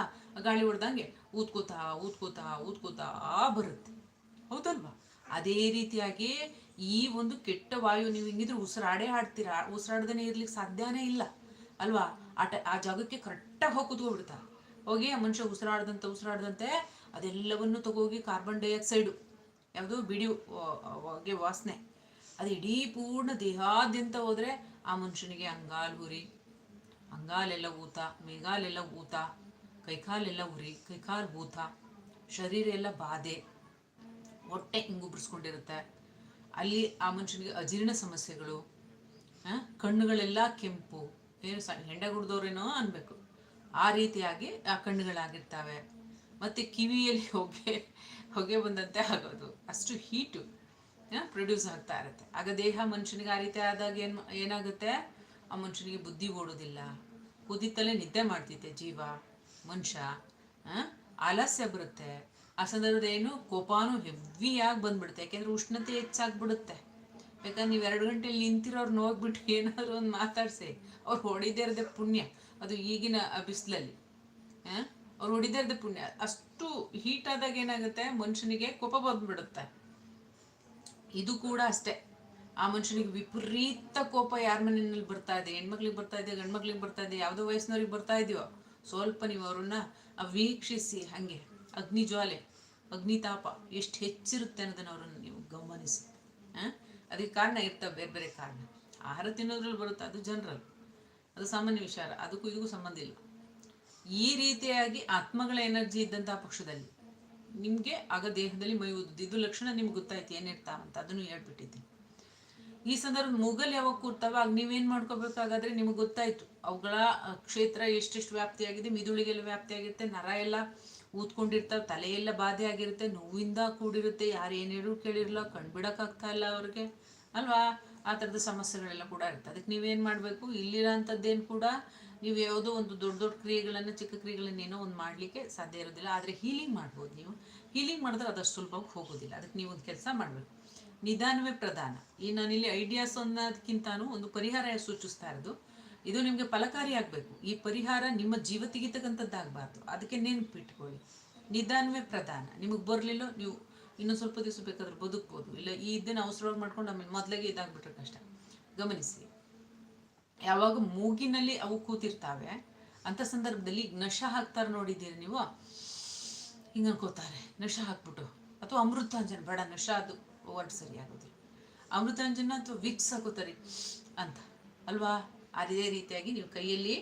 ಗಾಳಿ ಹೊಡೆದಂಗೆ ಊದ್ಕೋತಾ ಊದ್ಕೋತಾ ಊದ್ಕೋತಾ ಬರುತ್ತೆ. ಹೌದಲ್ವಾ? ಅದೇ ರೀತಿಯಾಗಿ ಈ ಒಂದು ಕೆಟ್ಟ ವಾಯು ನೀವು ಹಿಂಗಿದ್ರೆ ಉಸಿರಾಡೇ ಆಡ್ತೀರಾ? ಉಸಿರಾಡ್ದೇ ಇರ್ಲಿಕ್ಕೆ ಸಾಧ್ಯನೇ ಇಲ್ಲ, ಅಲ್ವಾ? ಆ ಜಾಗಕ್ಕೆ ಕರೆಕ್ಟಾಗಿ ಹೋಗಿ ಕೂತ್ಕೊಬಿಡ್ತಾರೆ ಹೋಗಿ ಆ ಮನುಷ್ಯ ಉಸಿರಾಡ್ದಂತೆ ಉಸಿರಾಡ್ದಂತೆ ಅದೆಲ್ಲವನ್ನು ತಗೋಗಿ ಕಾರ್ಬನ್ ಡೈಆಕ್ಸೈಡು ಯಾವುದು ಬಿಡಿ ಹೊಗೆ ವಾಸನೆ. ಅದು ಇಡೀ ಪೂರ್ಣ ದೇಹಾದ್ಯಂತ ಹೋದರೆ ಆ ಮನುಷ್ಯನಿಗೆ ಅಂಗಾಲ್ ಉರಿ, ಅಂಗಾಲೆಲ್ಲ ಊತ ಮೇಘಾಲೆಲ್ಲ ಊತ, ಕೈಕಾಲೆಲ್ಲ ಉರಿ, ಕೈಕಾಲು ಊತ, ಶರೀರ ಎಲ್ಲ ಬಾಧೆ, ಹೊಟ್ಟೆ ಹಿಂಗುಬ್ರಿಸ್ಕೊಂಡಿರುತ್ತೆ ಅಲ್ಲಿ ಆ ಮನುಷ್ಯನಿಗೆ ಅಜೀರ್ಣ ಸಮಸ್ಯೆಗಳು ಕಣ್ಣುಗಳೆಲ್ಲ ಕೆಂಪು ಏನು ಹೆಂಡೆ ಕುಡ್ದವ್ರೇನೋ ಅನ್ಬೇಕು. ಆ ರೀತಿಯಾಗಿ ಆ ಕಣ್ಣುಗಳಾಗಿರ್ತವೆ. ಮತ್ತೆ ಕಿವಿಯಲ್ಲಿ ಹೊಗೆ ಹೊಗೆ ಬಂದಂತೆ ಆಗೋದು. ಅಷ್ಟು ಹೀಟು ಪ್ರೊಡ್ಯೂಸ್ ಆಗ್ತಾ ಇರುತ್ತೆ. ಆಗ ದೇಹ ಮನುಷ್ಯನಿಗೆ ಆ ರೀತಿ ಆದಾಗ ಏನು, ಏನಾಗುತ್ತೆ? ಆ ಮನುಷ್ಯನಿಗೆ ಬುದ್ಧಿ ಓಡೋದಿಲ್ಲ. ಕುದಿತಲೇ ನಿದ್ದೆ ಮಾಡ್ತಿದ್ದೆ ಜೀವ, ಮನುಷ್ಯ ಆಲಸ್ಯ ಬರುತ್ತೆ. ಆ ಸಂದರ್ಭದ ಏನು? ಕೋಪಾನು ಹೆವಿಯಾಗಿ ಬಂದ್ಬಿಡುತ್ತೆ. ಯಾಕೆಂದ್ರೆ ಉಷ್ಣತೆ ಹೆಚ್ಚಾಗ್ಬಿಡುತ್ತೆ. ಯಾಕಂದ್ರೆ ನೀವು ಎರಡು ಗಂಟೆಯಲ್ಲಿ ನಿಂತಿರೋರು ನೋಡ್ಬಿಟ್ಟು ಏನಾದ್ರು ಒಂದು ಮಾತಾಡ್ಸಿ. ಅವ್ರು ಹೊಡಿದೇ ಇರೋದೇ ಪುಣ್ಯ. ಅದು ಈಗಿನ ಬಿಸಿಲಲ್ಲಿ. ಅವ್ರು ಹೊಡಿದಿರೋದು ಪುಣ್ಯ. ಅಷ್ಟು ಹೀಟ್ ಆದಾಗ ಏನಾಗುತ್ತೆ? ಮನುಷ್ಯನಿಗೆ ಕೋಪ ಬಂದ್ಬಿಡುತ್ತೆ. ಇದು ಕೂಡ ಅಷ್ಟೇ. ಆ ಮನುಷ್ಯನಿಗೆ ವಿಪರೀತ ಕೋಪ ಯಾರ ಮನೆಯಲ್ಲಿ ಬರ್ತಾ ಇದೆ? ಹೆಣ್ಮಕ್ಳಿಗೆ ಬರ್ತಾ ಇದೆ ಗಂಡ್ಮಕ್ಳಿಗೆ ಬರ್ತಾ ಇದೆ ಯಾವುದೋ ವಯಸ್ಸಿನವ್ರಿಗೆ ಬರ್ತಾ ಇದೆಯೋ? ಸ್ವಲ್ಪ ನೀವು ಅವ್ರನ್ನ ವೀಕ್ಷಿಸಿ ಹಾಗೆ. ಅಗ್ನಿ ಜ್ವಾಲೆ ಅಗ್ನಿತಾಪ ಎಷ್ಟು ಹೆಚ್ಚಿರುತ್ತೆ ಅನ್ನೋದನ್ನ ಅವರನ್ನು ನೀವು ಗಮನಿಸಿ? ಅದಕ್ಕೆ ಕಾರಣ ಇರ್ತವೆ, ಬೇರೆ ಬೇರೆ ಕಾರಣ. ಆಹಾರ ತಿನ್ನೋದ್ರಲ್ಲಿ ಬರುತ್ತೆ, ಅದು ಜನರಲ್. ಅದು ಸಾಮಾನ್ಯ ವಿಚಾರ. ಅದಕ್ಕೂ ಇದಕ್ಕೂ ಸಂಬಂಧ ಇಲ್ಲ. ಈ ರೀತಿಯಾಗಿ ಆತ್ಮಗಳ ಎನರ್ಜಿ ಇದ್ದಂತಹ ಪಕ್ಷದಲ್ಲಿ ನಿಮಗೆ ಆಗ ದೇಹದಲ್ಲಿ ಮೈ ಇದು ಲಕ್ಷಣ ನಿಮ್ಗೆ ಗೊತ್ತಾಯ್ತು ಏನಿರ್ತಾವಂತ ಅದನ್ನು ಹೇಳ್ಬಿಟ್ಟಿದ್ದೀನಿ. ಈ ಸಂದರ್ಭ ಮುಗಲ್ ಯಾವಾಗ ಕೂರ್ತಾವ ಆಗ ನೀವೇನ್ ಮಾಡ್ಕೋಬೇಕಾಗಾದ್ರೆ ನಿಮ್ಗೆ ಗೊತ್ತಾಯ್ತು. ಅವುಗಳ ಕ್ಷೇತ್ರ ಎಷ್ಟೆಷ್ಟು ವ್ಯಾಪ್ತಿಯಾಗಿದೆ, ಮಿದುಳಿಗೆಲ್ಲ ವ್ಯಾಪ್ತಿಯಾಗಿರುತ್ತೆ, ನರ ಎಲ್ಲ ಊದ್ಕೊಂಡಿರ್ತಾವೆ, ತಲೆ ಎಲ್ಲ ಬಾಧೆ ಆಗಿರುತ್ತೆ, ನೋವಿಂದ ಕೂಡಿರುತ್ತೆ, ಯಾರು ಏನು ಹೇಳು ಕೇಳಿರಲ್ಲ ಕಣ್ಬಿಡಕ್ಕಾಗ್ತಾ ಇಲ್ಲ ಅವ್ರಿಗೆ, ಅಲ್ವಾ? ಆ ಥರದ ಸಮಸ್ಯೆಗಳೆಲ್ಲ ಕೂಡ ಇರುತ್ತೆ. ಅದಕ್ಕೆ ನೀವೇನು ಮಾಡಬೇಕು? ಇಲ್ಲಿರೋ ಅಂಥದ್ದೇನು ಕೂಡ ನೀವು ಯಾವುದೋ ಒಂದು ದೊಡ್ಡ ದೊಡ್ಡ ಕ್ರಿಯೆಗಳನ್ನು, ಚಿಕ್ಕ ಕ್ರಿಯೆಗಳನ್ನ ಏನೋ ಒಂದು ಮಾಡಲಿಕ್ಕೆ ಸಾಧ್ಯ ಇರೋದಿಲ್ಲ. ಆದರೆ ಹೀಲಿಂಗ್ ಮಾಡ್ಬೋದು ನೀವು. ಹೀಲಿಂಗ್ ಮಾಡಿದ್ರೆ ಅದಷ್ಟು ಸುಲಭವಾಗಿ ಹೋಗೋದಿಲ್ಲ. ಅದಕ್ಕೆ ನೀವು ಒಂದು ಕೆಲಸ ಮಾಡಬೇಕು. ನಿಧಾನವೇ ಪ್ರಧಾನ. ಈ ನಾನಿಲ್ಲಿ ಐಡಿಯಾಸ್ ಅನ್ನೋದಕ್ಕಿಂತಾನು ಒಂದು ಪರಿಹಾರ ಸೂಚಿಸ್ತಾ ಇರೋದು. ಇದು ನಿಮಗೆ ಫಲಕಾರಿ ಆಗಬೇಕು. ಈ ಪರಿಹಾರ ನಿಮ್ಮ ಜೀವ ತೆಗಿತಕ್ಕಂಥದ್ದಾಗಬಾರ್ದು ಅದಕ್ಕೆ ನೆನಪಿಟ್ಕೊಳ್ಳಿ. ನಿಧಾನವೇ ಪ್ರಧಾನ. ನಿಮಗೆ ಬರಲಿಲ್ಲ ನೀವು ಇನ್ನೊಂದು ಸ್ವಲ್ಪ ದಿವಸ ಬೇಕಾದ್ರೆ ಬದುಕ್ಬೋದು. ಇಲ್ಲ ಈ ಇದನ್ನ ಅವಸರವಾಗಿ ಮಾಡ್ಕೊಂಡು ಆಮೇಲೆ ಮೊದಲಿಗೆ ಇದಾಗ್ಬಿಟ್ರೆ ಕಷ್ಟ. ಗಮನಿಸಿ. ಯಾವಾಗ ಮೂಗಿನಲ್ಲಿ ಅವು ಕೂತಿರ್ತಾವೆ, ಅಂತ ಸಂದರ್ಭದಲ್ಲಿ ನಶ ಹಾಕ್ತಾರೆ ನೋಡಿದ್ದೀರಿ ನೀವು? ಹಿಂಗೆ ಅನ್ಕೋತಾರೆ, ನಶ ಹಾಕ್ಬಿಟ್ಟು. ಅಥವಾ ಅಮೃತಾಂಜನ, ಬೇಡ, ನಶ ಅದು ವರ್ಡ್ ಸರಿ ಆಗೋದಿಲ್ಲ. ಅಮೃತಾಂಜನ ಅಥವಾ ವಿಕ್ಸ್ ಹಾಕೋತಾರೆ ಅಂತ. ಅಲ್ವಾ? ಅದೇ ರೀತಿಯಾಗಿ ನೀವು ಕೈಯಲ್ಲಿ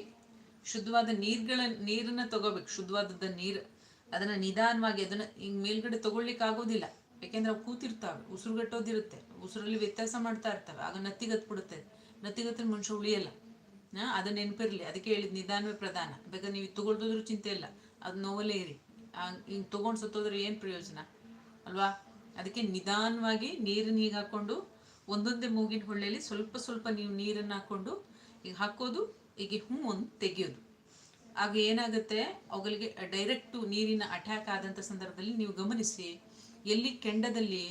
ಶುದ್ಧವಾದ ನೀರ್ಗಳ, ನೀರನ್ನ ತಗೋಬೇಕು ಶುದ್ಧವಾದದ ನೀರು. ಅದನ್ನ ನಿಧಾನವಾಗಿ ಅದನ್ನ ಹಿಂಗ್ ಮೇಲ್ಗಡೆ ತಗೊಳ್ಲಿಕ್ಕೆ ಆಗೋದಿಲ್ಲ. ಯಾಕೆಂದ್ರೆ ಅವು ಕೂತಿರ್ತಾವೆ, ಉಸಿರುಗಟ್ಟೋದಿರುತ್ತೆ. ಉಸಿರಲ್ಲಿ ವ್ಯತ್ಯಾಸ ಮಾಡ್ತಾ ಇರ್ತವೆ, ಆಗ ನತ್ತಿಗತ್ಬಿಡುತ್ತೆ ನತ್ತಿಗತ್ತಿನ ಮನುಷ್ಯ ಉಳಿಯಲ್ಲ. ಅದನ್ನ ನೆನಪಿರ್ಲಿ. ಅದಕ್ಕೆ ಹೇಳಿದ್ ನಿಧಾನವೇ ಪ್ರಧಾನ. ಬೇಕಾದ್ರೆ ನೀವು ತಗೊಳ್ದಿದ್ರು ಚಿಂತೆ ಇಲ್ಲ. ಅದು ನೋವಲ್ಲೇ ಇರಿ. ಹಿಂಗೆ ತಗೊಂಡು ಸತ್ತೋದ್ರೆ ಏನು ಪ್ರಯೋಜನ? ಅಲ್ವಾ? ಅದಕ್ಕೆ ನಿಧಾನವಾಗಿ ನೀರನ್ನ ಹೀಗೆ ಹಾಕೊಂಡು ಒಂದೊಂದೇ ಮೂಗಿನ ಹೊಳ್ಳೆಯಲ್ಲಿ ಸ್ವಲ್ಪ ಸ್ವಲ್ಪ ನೀವು ನೀರನ್ನು ಹಾಕೊಂಡು ಈಗ ಹಾಕೋದು ಈಗ ಹ್ಞೂ ಒಂದು ತೆಗೆಯೋದು. ಆಗ ಏನಾಗುತ್ತೆ? ಅವುಗಳಿಗೆ ಡೈರೆಕ್ಟು ನೀರಿನ ಅಟ್ಯಾಕ್ ಆದಂಥ ಸಂದರ್ಭದಲ್ಲಿ ನೀವು ಗಮನಿಸಿ, ಎಲ್ಲಿ ಕೆಂಡದಲ್ಲಿ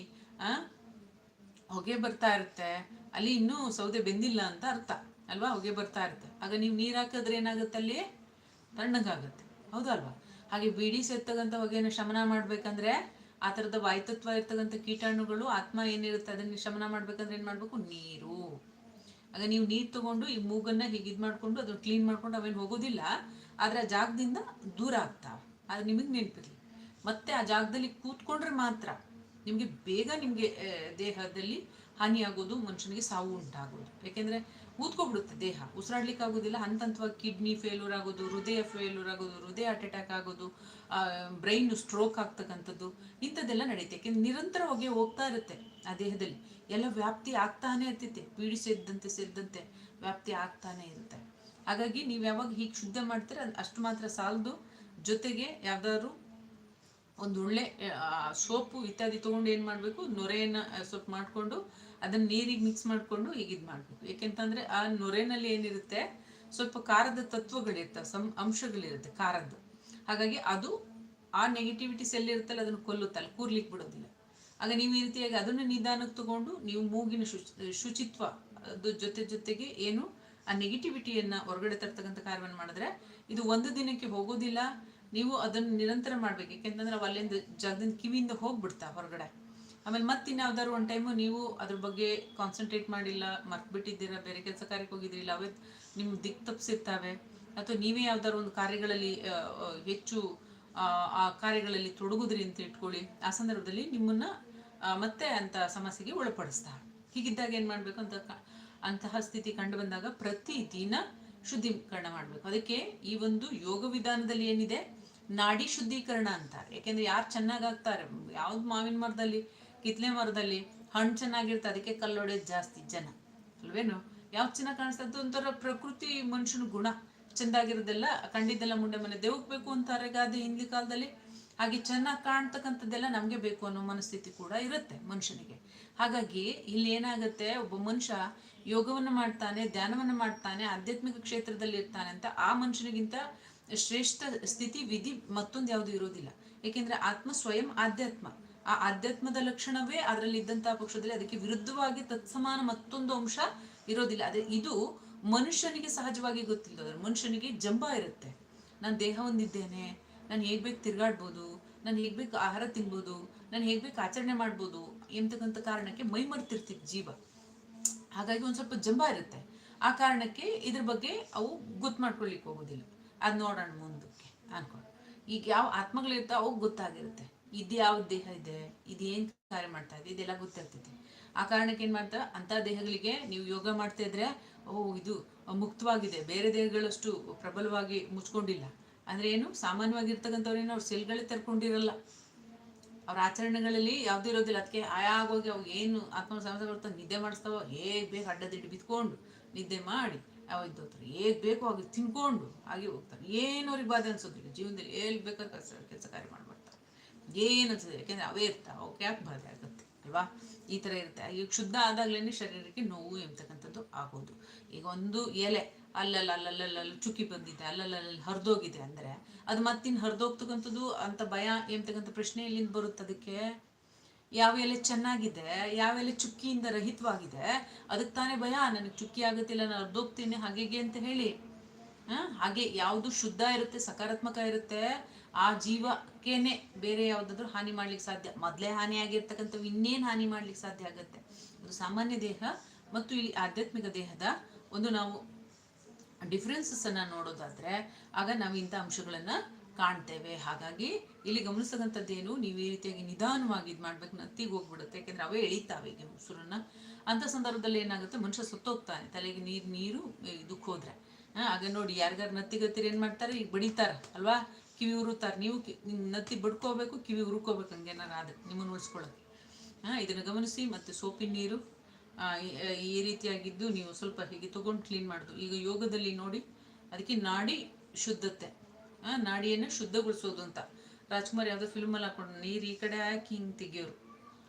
ಹೊಗೆ ಬರ್ತಾ ಇರುತ್ತೆ ಅಲ್ಲಿ ಇನ್ನೂ ಸೌದೆ ಬೆಂದಿಲ್ಲ ಅಂತ ಅರ್ಥ, ಅಲ್ವಾ? ಹೊಗೆ ಬರ್ತಾ ಇರುತ್ತೆ. ಆಗ ನೀವು ನೀರು ಹಾಕಿದ್ರೆ ಏನಾಗುತ್ತೆ ಅಲ್ಲಿ? ತಣ್ಣಗಾಗುತ್ತೆ. ಹೌದಲ್ವಾ ಹಾಗೆ ಬಿಡಿ ಸೇರ್ತಕ್ಕಂಥ ಹೊಗೆಯನ್ನು ಶಮನ ಮಾಡ್ಬೇಕಂದ್ರೆ ಆ ಥರದ ವಾಯುತತ್ವ ಇರ್ತಕ್ಕಂಥ ಕೀಟಾಣುಗಳು, ಆತ್ಮ ಏನಿರುತ್ತೆ ಅದನ್ನ ಶಮನ ಮಾಡ್ಬೇಕಂದ್ರೆ ಏನು ಮಾಡಬೇಕು? ನೀರು. ಆಗ ನೀವು ನೀರು ತಗೊಂಡು ಈ ಮೂಗನ್ನ ಹೀಗೆ ಇದು ಮಾಡ್ಕೊಂಡು ಅದನ್ನ ಕ್ಲೀನ್ ಮಾಡ್ಕೊಂಡು ಅವೇನು ಹೋಗೋದಿಲ್ಲ, ಆದರೆ ಆ ಜಾಗದಿಂದ ದೂರ ಆಗ್ತಾವೆ. ಅದು ನಿಮಗೆ ನೆನಪಿರಲಿ, ಮತ್ತೆ ಆ ಜಾಗದಲ್ಲಿ ಕೂತ್ಕೊಂಡ್ರೆ ಮಾತ್ರ ನಿಮಗೆ ಬೇಗ ನಿಮಗೆ ದೇಹದಲ್ಲಿ ಹಾನಿಯಾಗೋದು ಮನುಷ್ಯನಿಗೆ ಸಾವು ಉಂಟಾಗೋದು. ಯಾಕೆಂದರೆ ಊದ್ಕೊಬಿಡುತ್ತೆ ದೇಹ. ಉಸಿರಾಡ್ಲಿಕ್ಕೆ ಆಗೋದಿಲ್ಲ ಹಂತ ಹಂತವಾಗಿ ಕಿಡ್ನಿ ಫೇಲ್ಯೂರ್ ಆಗೋದು, ಹೃದಯ ಫೇಲ್ಯೂರ್ ಆಗೋದು, ಹೃದಯ ಹಾರ್ಟ್ ಅಟ್ಯಾಕ್ ಆಗೋದು ಬ್ರೈನ್ ಸ್ಟ್ರೋಕ್ ಆಗ್ತಕ್ಕಂಥದ್ದು, ಇಂಥದ್ದೆಲ್ಲ ನಡೆಯುತ್ತೆ ಯಾಕೆಂದ್ರೆ ನಿರಂತರ ಹೊಗೆ ಹೋಗ್ತಾ ಇರುತ್ತೆ ಆ ದೇಹದಲ್ಲಿ. ಎಲ್ಲ ವ್ಯಾಪ್ತಿ ಆಗ್ತಾನೆ ಇರ್ತೈತೆ. ಪೀಡಿ ಸೇರಿದಂತೆ ವ್ಯಾಪ್ತಿ ಆಗ್ತಾನೆ ಇರುತ್ತೆ. ಹಾಗಾಗಿ ನೀವು ಯಾವಾಗ ಹೀಗೆ ಶುದ್ಧ ಮಾಡ್ತೀರ ಅಷ್ಟು ಮಾತ್ರ ಸಾಲದು. ಜೊತೆಗೆ ಯಾವ್ದಾದ್ರು ಒಂದು ಒಳ್ಳೆ ಸೋಪು ಇತ್ಯಾದಿ ತೊಗೊಂಡು ಏನು ಮಾಡಬೇಕು? ನೊರೆಯನ್ನು ಸ್ವಲ್ಪ ಮಾಡಿಕೊಂಡು ಅದನ್ನು ನೀರಿಗೆ ಮಿಕ್ಸ್ ಮಾಡಿಕೊಂಡು ಈಗ ಇದು ಮಾಡಬೇಕು. ಏಕೆಂತಂದರೆ ಆ ನೊರೆನಲ್ಲಿ ಏನಿರುತ್ತೆ? ಸ್ವಲ್ಪ ಖಾರದ ತತ್ವಗಳಿರ್ತವೆ, ಸಂ, ಅಂಶಗಳಿರುತ್ತೆ ಖಾರದ್ದು. ಹಾಗಾಗಿ ಅದು ಆ ನೆಗೆಟಿವಿಟೀಸ್ ಎಲ್ಲಿರುತ್ತಲ್ಲ ಅದನ್ನು ಕೊಲ್ಲುತ್ತಲ್ಲ ಕೂರ್ಲಿಕ್ಕೆ ಬಿಡೋದಿಲ್ಲ. ಆಗ ನೀವು ಈ ರೀತಿಯಾಗಿ ಅದನ್ನು ನಿಧಾನಕ್ಕೆ ತಗೊಂಡು ನೀವು ಮೂಗಿನ ಶುಚಿ, ಶುಚಿತ್ವ, ಅದು ಜೊತೆ ಜೊತೆಗೆ ಏನು ಆ ನೆಗೆಟಿವಿಟಿಯನ್ನ ಹೊರಗಡೆ ತರ್ತಕ್ಕಂಥ ಕಾರ್ಯವನ್ನು ಮಾಡಿದ್ರೆ ಇದು ಒಂದು ದಿನಕ್ಕೆ ಹೋಗೋದಿಲ್ಲ. ನೀವು ಅದನ್ನು ನಿರಂತರ ಮಾಡ್ಬೇಕು. ಯಾಕೆಂತಂದ್ರೆ ಅಲ್ಲಿಂದ ಜಾಗದಿಂದ ಕಿವಿಯಿಂದ ಹೋಗ್ಬಿಡ್ತಾ ಹೊರಗಡೆ. ಆಮೇಲೆ ಮತ್ತೆ ಇನ್ಯಾವ್ದಾದ್ರು ಒಂದು ಟೈಮು ನೀವು ಅದ್ರ ಬಗ್ಗೆ ಕಾನ್ಸಂಟ್ರೇಟ್ ಮಾಡಿಲ್ಲ ಮರ್ತ್ ಬಿಟ್ಟಿದ್ದೀರಾ ಬೇರೆ ಕೆಲಸ ಕಾರ್ಯಕ್ಕೆ ಇಲ್ಲ ಅವೇ ನಿಮ್ಮ ದಿಕ್ ತಪ್ಪಿಸಿರ್ತಾವೆ ಅಥವಾ ನೀವೇ ಯಾವ್ದಾದ್ರು ಒಂದು ಕಾರ್ಯಗಳಲ್ಲಿ ಹೆಚ್ಚು ಆ, ಕಾರ್ಯಗಳಲ್ಲಿ ತೊಡಗುದ್ರಿ ಅಂತ ಇಟ್ಕೊಳ್ಳಿ. ಆ ಸಂದರ್ಭದಲ್ಲಿ ನಿಮ್ಮನ್ನ ಮತ್ತೆ ಅಂತ ಸಮಸ್ಯೆಗೆ ಒಳಪಡಿಸ್ತಾ. ಹೀಗಿದ್ದಾಗ ಏನು ಮಾಡಬೇಕು ಅಂತ ಅಂತಹ ಸ್ಥಿತಿ ಕಂಡು ಬಂದಾಗ ಪ್ರತಿ ದಿನ ಶುದ್ಧೀಕರಣ ಮಾಡಬೇಕು. ಅದಕ್ಕೆ ಈ ಒಂದು ಯೋಗ ವಿಧಾನದಲ್ಲಿ ಏನಿದೆ ನಾಡಿ ಶುದ್ಧೀಕರಣ ಅಂತಾರೆ. ಯಾಕೆಂದ್ರೆ ಯಾರು ಚೆನ್ನಾಗಾಗ್ತಾರೆ ಯಾವ್ದು ಮಾವಿನ ಮರದಲ್ಲಿ ಕಿತ್ಲೆ ಮರದಲ್ಲಿ ಹಣ್ಣು ಚೆನ್ನಾಗಿರುತ್ತೆ, ಅದಕ್ಕೆ ಕಲ್ಲೊಡೆಯೋದು ಜಾಸ್ತಿ ಜನ. ಅಲ್ವೇನು? ಯಾವ್ದು ಚೆನ್ನಾಗಿ ಕಾಣಿಸ್ತದ್ದು ಒಂಥರ ಪ್ರಕೃತಿ ಮನುಷ್ಯನ ಗುಣ ಚೆಂದಾಗಿರೋದೆಲ್ಲ ಕಂಡಿದ್ದೆಲ್ಲ ಮುಂಡೆ ಮನೆ ದೇವಕ್ಕೆ ಅಂತಾರೆ ಗಾದೆ ಹಿಂದಿನ ಕಾಲದಲ್ಲಿ. ಹಾಗೆ ಚೆನ್ನಾಗಿ ಕಾಣ್ತಕ್ಕಂಥದ್ದೆಲ್ಲ ನಮಗೆ ಬೇಕು ಅನ್ನೋ ಮನಸ್ಥಿತಿ ಕೂಡ ಇರುತ್ತೆ ಮನುಷ್ಯನಿಗೆ. ಹಾಗಾಗಿ ಇಲ್ಲಿ ಏನಾಗುತ್ತೆ, ಒಬ್ಬ ಮನುಷ್ಯ ಯೋಗವನ್ನು ಮಾಡ್ತಾನೆ, ಧ್ಯಾನವನ್ನು ಮಾಡ್ತಾನೆ, ಆಧ್ಯಾತ್ಮಿಕ ಕ್ಷೇತ್ರದಲ್ಲಿ ಇರ್ತಾನೆ ಅಂತ ಆ ಮನುಷ್ಯನಿಗಿಂತ ಶ್ರೇಷ್ಠ ಸ್ಥಿತಿ, ವಿಧಿ ಮತ್ತೊಂದು ಯಾವುದು ಇರೋದಿಲ್ಲ. ಏಕೆಂದ್ರೆ ಆತ್ಮ ಸ್ವಯಂ ಆಧ್ಯಾತ್ಮ. ಆ ಆಧ್ಯಾತ್ಮದ ಲಕ್ಷಣವೇ ಅದರಲ್ಲಿ ಇದ್ದಂತಹ ಪಕ್ಷದಲ್ಲಿ ಅದಕ್ಕೆ ವಿರುದ್ಧವಾಗಿ ತತ್ಸಮಾನ ಮತ್ತೊಂದು ಅಂಶ ಇರೋದಿಲ್ಲ. ಅದೇ ಇದು ಮನುಷ್ಯನಿಗೆ ಸಹಜವಾಗಿ ಗೊತ್ತಿಲ್ಲ ಮನುಷ್ಯನಿಗೆ ಜಂಬ ಇರುತ್ತೆ. ನಾನು ದೇಹ ಹೊಂದಿದ್ದೇನೆ, ನಾನು ಹೇಗ್ ಬೇಕು ತಿರ್ಗಾಡ್ಬೋದು, ನಾನು ಹೇಗ್ ಬೇಕು ಆಹಾರ ತಿನ್ಬೋದು, ನಾನು ಹೇಗ್ ಬೇಕು ಆಚರಣೆ ಮಾಡ್ಬೋದು ಎಂತಕ್ಕಂಥ ಕಾರಣಕ್ಕೆ ಮೈ ಮರ್ತಿರ್ತೀವಿ ಜೀವ. ಹಾಗಾಗಿ ಒಂದ್ ಸ್ವಲ್ಪ ಜಂಬ ಇರುತ್ತೆ. ಆ ಕಾರಣಕ್ಕೆ ಇದ್ರ ಬಗ್ಗೆ ಅವು ಗೊತ್ತು ಮಾಡ್ಕೊಳ್ಲಿಕ್ಕೆ ಹೋಗೋದಿಲ್ಲ. ಅದ್ ನೋಡೋಣ ಮುಂದಕ್ಕೆ ಅನ್ಕೊಂಡು. ಈಗ ಯಾವ ಆತ್ಮಗಳಿರ್ತಾವ ಅವು ಗೊತ್ತಾಗಿರುತ್ತೆ. ಇದು ಯಾವ ದೇಹ ಇದೆ? ಇದು ಏನ್ ಕಾರ್ಯ ಮಾಡ್ತಾ ಇದೆ? ಇದೆಲ್ಲ ಗೊತ್ತಿರ್ತೈತಿ ಆ ಕಾರಣಕ್ಕೆ ಏನ್ ಮಾಡ್ತಾ ಅಂತ ದೇಹಗಳಿಗೆ ನೀವು ಯೋಗ ಮಾಡ್ತಾ ಇದ್ರೆ, ಓ, ಇದು ಮುಕ್ತವಾಗಿದೆ. ಬೇರೆ ದೇಹಗಳಷ್ಟು ಪ್ರಬಲವಾಗಿ ಮುಚ್ಕೊಂಡಿಲ್ಲ. ಅಂದ್ರೆ ಏನು? ಸಾಮಾನ್ಯವಾಗಿರ್ತಕ್ಕಂಥವ್ರೇನು ಅವ್ರ ಸೆಲ್ಗಳೇ ತರ್ಕೊಂಡಿರಲ್ಲ. ಅವ್ರ ಆಚರಣೆಗಳಲ್ಲಿ ಯಾವ್ದು ಇರೋದಿಲ್ಲ. ಅದಕ್ಕೆ ಆಯಾಗೋಗಿ ಅವು ಏನು ಆತ್ಮ ಸಮಸ್ಯೆ ಬರ್ತದೆ ನಿದ್ದೆ ಮಾಡಿಸ್ತಾವ, ಹೇಗ್ ಬೇಕು ಅಡ್ಡದಿಟ್ಟು ಬಿತ್ಕೊಂಡು ನಿದ್ದೆ ಮಾಡಿ, ಅವ ಇದ್ದೋತ್ತಾರೆ ಹೇಗ್ ಬೇಕು ಹಾಗೆ ತಿನ್ಕೊಂಡು ಹಾಗೆ ಹೋಗ್ತಾರೆ. ಏನು ಅವ್ರಿಗೆ ಬಾಧೆ ಅನ್ಸೋದಿಲ್ಲ. ಜೀವನದಲ್ಲಿ ಎಲ್ಲಿ ಬೇಕಾದ್ರೆ ಕೆಲಸ ಕಾರ್ಯ ಮಾಡ್ಬರ್ತಾರೆ ಏನು ಅನ್ಸುತ್ತೆ ಯಾಕೆಂದ್ರೆ ಅವೇ ಇರ್ತಾವೆ ಅವಕ್ಕೆ ಯಾಕೆ ಬಾಧೆ ಆಗುತ್ತೆ, ಅಲ್ವಾ? ಈ ಥರ ಇರುತ್ತೆ. ಈಗ ಶುದ್ಧ ಆದಾಗ್ಲೇನೆ ಶರೀರಕ್ಕೆ ನೋವು ಎಂಬತಕ್ಕಂಥದ್ದು ಆಗೋದು. ಈಗ ಒಂದು ಎಲೆ ಅಲ್ಲಲ್ಲ ಚುಕ್ಕಿ ಬಂದಿದೆ ಅಲ್ಲಲ್ಲ ಹರಿದೋಗಿದೆ ಅಂದ್ರೆ ಅದು ಮತ್ತಿನ್ ಹರಿದೋಗ್ತಕ್ಕಂಥದ್ದು ಅಂತ ಭಯ ಎಂಬತಕ್ಕಂಥ ಪ್ರಶ್ನೆ ಇಲ್ಲಿಂದ ಬರುತ್ತೆ ಅದಕ್ಕೆ. ಯಾವ ಎಲೆ ಚೆನ್ನಾಗಿದೆ, ಯಾವ ಎಲೆ ಚುಕ್ಕಿಯಿಂದ ರಹಿತವಾಗಿದೆ, ಅದಕ್ಕೆ ತಾನೇ ಭಯ, ನನಗೆ ಚುಕ್ಕಿ ಆಗುತ್ತಿಲ್ಲ, ನಾನು ಹರಿದೋಗ್ತೀನಿ ಹಾಗೆ ಅಂತ ಹೇಳಿ. ಹಾಗೆ ಯಾವುದು ಶುದ್ಧ ಇರುತ್ತೆ, ಸಕಾರಾತ್ಮಕ ಇರುತ್ತೆ ಆ ಜೀವಕ್ಕೇನೆ ಬೇರೆ ಯಾವ್ದಾದ್ರು ಹಾನಿ ಮಾಡ್ಲಿಕ್ಕೆ ಸಾಧ್ಯ. ಮೊದಲೇ ಹಾನಿ ಆಗಿರ್ತಕ್ಕಂಥವು ಇನ್ನೇನು ಹಾನಿ ಮಾಡ್ಲಿಕ್ಕೆ ಸಾಧ್ಯ ಆಗುತ್ತೆ. ಅದು ಸಾಮಾನ್ಯ ದೇಹ ಮತ್ತು ಇಲ್ಲಿ ಆಧ್ಯಾತ್ಮಿಕ ದೇಹದ ಒಂದು ನಾವು ಡಿಫ್ರೆನ್ಸಸ್ ಅನ್ನ ನೋಡೋದಾದ್ರೆ, ಆಗ ನಾವು ಇಂಥ ಅಂಶಗಳನ್ನ ಕಾಣ್ತೇವೆ. ಹಾಗಾಗಿ ಇಲ್ಲಿ ಗಮನಿಸ್ತಕ್ಕಂಥದ್ದೇನು, ನೀವು ಈ ರೀತಿಯಾಗಿ ನಿಧಾನವಾಗಿ ಇದು ಮಾಡ್ಬೇಕು ನತ್ತಿಗೆ ಹೋಗ್ಬಿಡುತ್ತೆ. ಯಾಕೆಂದ್ರೆ ಅವೇ ಎಳಿತಾವೆ ಈಗ ಉಸಿರನ್ನ. ಅಂತ ಸಂದರ್ಭದಲ್ಲಿ ಏನಾಗುತ್ತೆ, ಮನುಷ್ಯ ಸುತ್ತೋಗ್ತಾನೆ. ತಲೆಗೆ ನೀರು ನೀರು ಇದಕ್ಕೆ ಹೋದ್ರೆ. ಆಗ ನೋಡಿ, ಯಾರಿಗಾರು ನತ್ತಿಗತ್ತಿರ ಏನ್ ಮಾಡ್ತಾರೆ? ಈಗ ಬಡಿತಾರ, ಅಲ್ವಾ? ಕಿವಿ ಉರುತ್ತಾರೆ. ನೀವು ನತ್ತಿ ಬಡ್ಕೋಬೇಕು, ಕಿವಿ ಉರುಕೋಬೇಕು ಹಂಗೇನಾರ ಆದರೆ ನಿಮ್ಮನ್ನು ಉಳಿಸ್ಕೊಳ್ಳೋಕೆ. ಹಾಂ, ಇದನ್ನು ಗಮನಿಸಿ ಮತ್ತು ಸೋಪಿನ ನೀರು ಈ ರೀತಿಯಾಗಿದ್ದು ನೀವು ಸ್ವಲ್ಪ ಹೀಗೆ ತೊಗೊಂಡು ಕ್ಲೀನ್ ಮಾಡೋದು. ಈಗ ಯೋಗದಲ್ಲಿ ನೋಡಿ, ಅದಕ್ಕೆ ನಾಡಿ ಶುದ್ಧತೆ. ಹಾಂ ನಾಡಿಯನ್ನು ಶುದ್ಧಗೊಳಿಸೋದು ಅಂತ. ರಾಜ್ಕುಮಾರ್ ಯಾವುದೋ ಫಿಲ್ಮಲ್ಲಿ ಹಾಕೊಂಡು ನೀರು ಈ ಕಡೆ ಹಾಕಿ ಹಿಂಗೆ ತೆಗಿಯೋರು.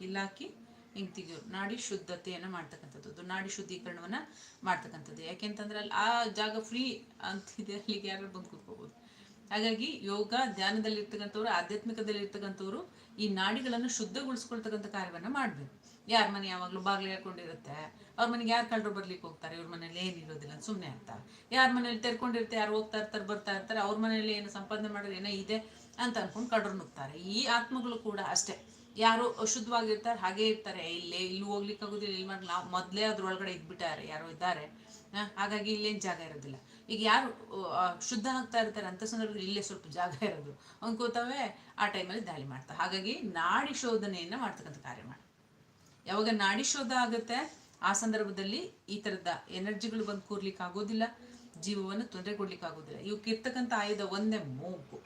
ಇಲ್ಲ ಹಾಕಿ ಹಿಂಗೆ ತೆಗಿಯೋರು. ನಾಡಿ ಶುದ್ಧತೆಯನ್ನು ಮಾಡ್ತಕ್ಕಂಥದ್ದು. ಅದು ನಾಡಿ ಶುದ್ಧೀಕರಣವನ್ನು ಮಾಡ್ತಕ್ಕಂಥದ್ದು. ಯಾಕೆಂತಂದ್ರೆ ಅಲ್ಲಿ ಆ ಜಾಗ ಫ್ರೀ ಅಂತಿದೆ ಅಲ್ಲಿಗೆ ಯಾರು ಬಂದು ಕೂತ್ಕೋಬೋದು. ಹಾಗಾಗಿ ಯೋಗ ಧ್ಯಾನದಲ್ಲಿ ಇರ್ತಕ್ಕಂಥವ್ರು ಆಧ್ಯಾತ್ಮಿಕದಲ್ಲಿ ಇರ್ತಕ್ಕಂಥವ್ರು ಈ ನಾಡಿಗಳನ್ನು ಶುದ್ಧಗೊಳಿಸ್ಕೊಳ್ತಕ್ಕಂಥ ಕಾರ್ಯವನ್ನ ಮಾಡ್ಬೇಕು. ಯಾರ ಮನೆ ಯಾವಾಗಲೂ ಬಾಗಿಲು ಹೇಳ್ಕೊಂಡಿರುತ್ತೆ, ಅವ್ರ ಮನೆಗೆ ಯಾರು ಕಳ್ಳರು ಬರ್ಲಿಕ್ಕೆ ಹೋಗ್ತಾರೆ, ಇವ್ರ ಮನೇಲಿ ಏನಿರೋದಿಲ್ಲ ಸುಮ್ಮನೆ ಆಗ್ತಾರೆ ಯಾರ ಮನೇಲಿ ತೆರ್ಕೊಂಡಿರ್ತಾರೆ ಯಾರು ಹೋಗ್ತಾ ಇರ್ತಾರೆ, ಬರ್ತಾ ಇರ್ತಾರೆ, ಅವ್ರ ಮನೇಲಿ ಏನು ಸಂಪಾದನೆ ಮಾಡೋದು ಏನೋ ಇದೆ ಅಂತ ಅನ್ಕೊಂಡು ಕಳ್ಳರು ನುಗ್ತಾರೆ. ಈ ಆತ್ಮಗಳು ಕೂಡ ಅಷ್ಟೇ. ಯಾರು ಅಶುದ್ಧವಾಗಿರ್ತಾರೆ, ಹಾಗೇ ಇರ್ತಾರೆ. ಇಲ್ಲೇ, ಇಲ್ಲಿ ಹೋಗ್ಲಿಕ್ಕೆ ಆಗೋದಿಲ್ಲ ಇಲ್ಲಿ ಮಾಡಿ ನಾವು ಮೊದಲೇ ಅದ್ರೊಳಗಡೆ ಇದ್ಬಿಟ್ಟಾರೆ, ಯಾರೋ ಇದ್ದಾರೆ. ಹಾಗಾಗಿ ಇಲ್ಲೇನು ಜಾಗ ಇರೋದಿಲ್ಲ. ಈಗ ಯಾರು ಶುದ್ಧ ಆಗ್ತಾ ಇರ್ತಾರೆ ಅಂತ ಸಂದರ್ಭದಲ್ಲಿ ಇಲ್ಲೇ ಸ್ವಲ್ಪ ಜಾಗ ಇರೋದು. ಕೂತಾವೆ ಆ ಟೈಮಲ್ಲಿ ದಾಳಿ ಮಾಡ್ತಾರೆ ಹಾಗಾಗಿ ನಾಡಿ ಶೋಧನೆಯನ್ನ ಮಾಡ್ತಕ್ಕಂಥ ಕಾರ್ಯ ಮಾಡಿ. ಯಾವಾಗ ನಾಡಿ ಶೋಧ ಆಗುತ್ತೆ, ಆ ಸಂದರ್ಭದಲ್ಲಿ ಈ ತರದ ಎನರ್ಜಿಗಳು ಬಂದು ಕೂರ್ಲಿಕ್ಕೆ ಆಗೋದಿಲ್ಲ ಜೀವವನ್ನು ತೊಂದರೆ ಕೊಡ್ಲಿಕ್ಕೆ ಆಗೋದಿಲ್ಲ ಇವಕ್ಕೆ ಇರ್ತಕ್ಕಂಥ ಆಯುಧ ಒಂದೇ ಮೂಗು.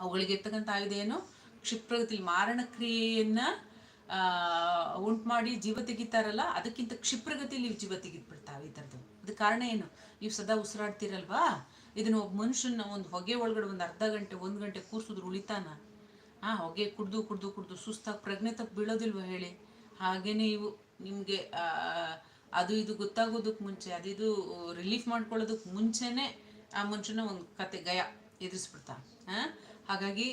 ಅವುಗಳಿಗೆ ಇರ್ತಕ್ಕಂಥ ಆಯುಧ ಏನು? ಕ್ಷಿಪ್ರಗತಿ ಮಾರಣ ಕ್ರಿಯೆಯನ್ನ ಉಂಟು ಮಾಡಿ ಜೀವ ತೆಗಿತಾರಲ್ಲ, ಅದಕ್ಕಿಂತ ಕ್ಷಿಪ್ರಗತಿಯಲ್ಲಿ ಜೀವ ತೆಗಿದ್ಬಿಡ್ತಾವೆ ಈ ಥರದ್ದು ಅದಕ್ಕೆ ಕಾರಣ ಏನು? ನೀವು ಸದಾ ಉಸಿರಾಡ್ತಿರಲ್ವಾ? ಇದನ್ನ ಒಬ್ಬ ಮನುಷ್ಯನ ಒಂದು ಹೊಗೆ ಒಳಗಡೆ ಒಂದು ಅರ್ಧ ಗಂಟೆ, ಒಂದು ಗಂಟೆ ಕೂರ್ಸಿದ್ರು ಉಳಿತಾನ? ಆ ಹೊಗೆ ಕುಡ್ದು ಕುಡ್ದು ಕುಡ್ದು ಸುಸ್ತಾಗಿ ಪ್ರಜ್ಞೆ ತಪ್ಪು ಬೀಳೋದಿಲ್ವ ಹೇಳಿ? ಹಾಗೇನೆ ಇವು ನಿಮಗೆ ಅದು ಇದು ಗೊತ್ತಾಗೋದಕ್ಕೆ ಮುಂಚೆ, ಅದು ಇದು ರಿಲೀಫ್ ಮಾಡ್ಕೊಳ್ಳೋದಕ್ಕೆ ಮುಂಚೆನೆ ಆ ಮನುಷ್ಯನ ಒಂದು ಕತೆ ಗಯ ಎದುರಿಸ್ಬಿಡ್ತಾ? ಹಾಗಾಗಿ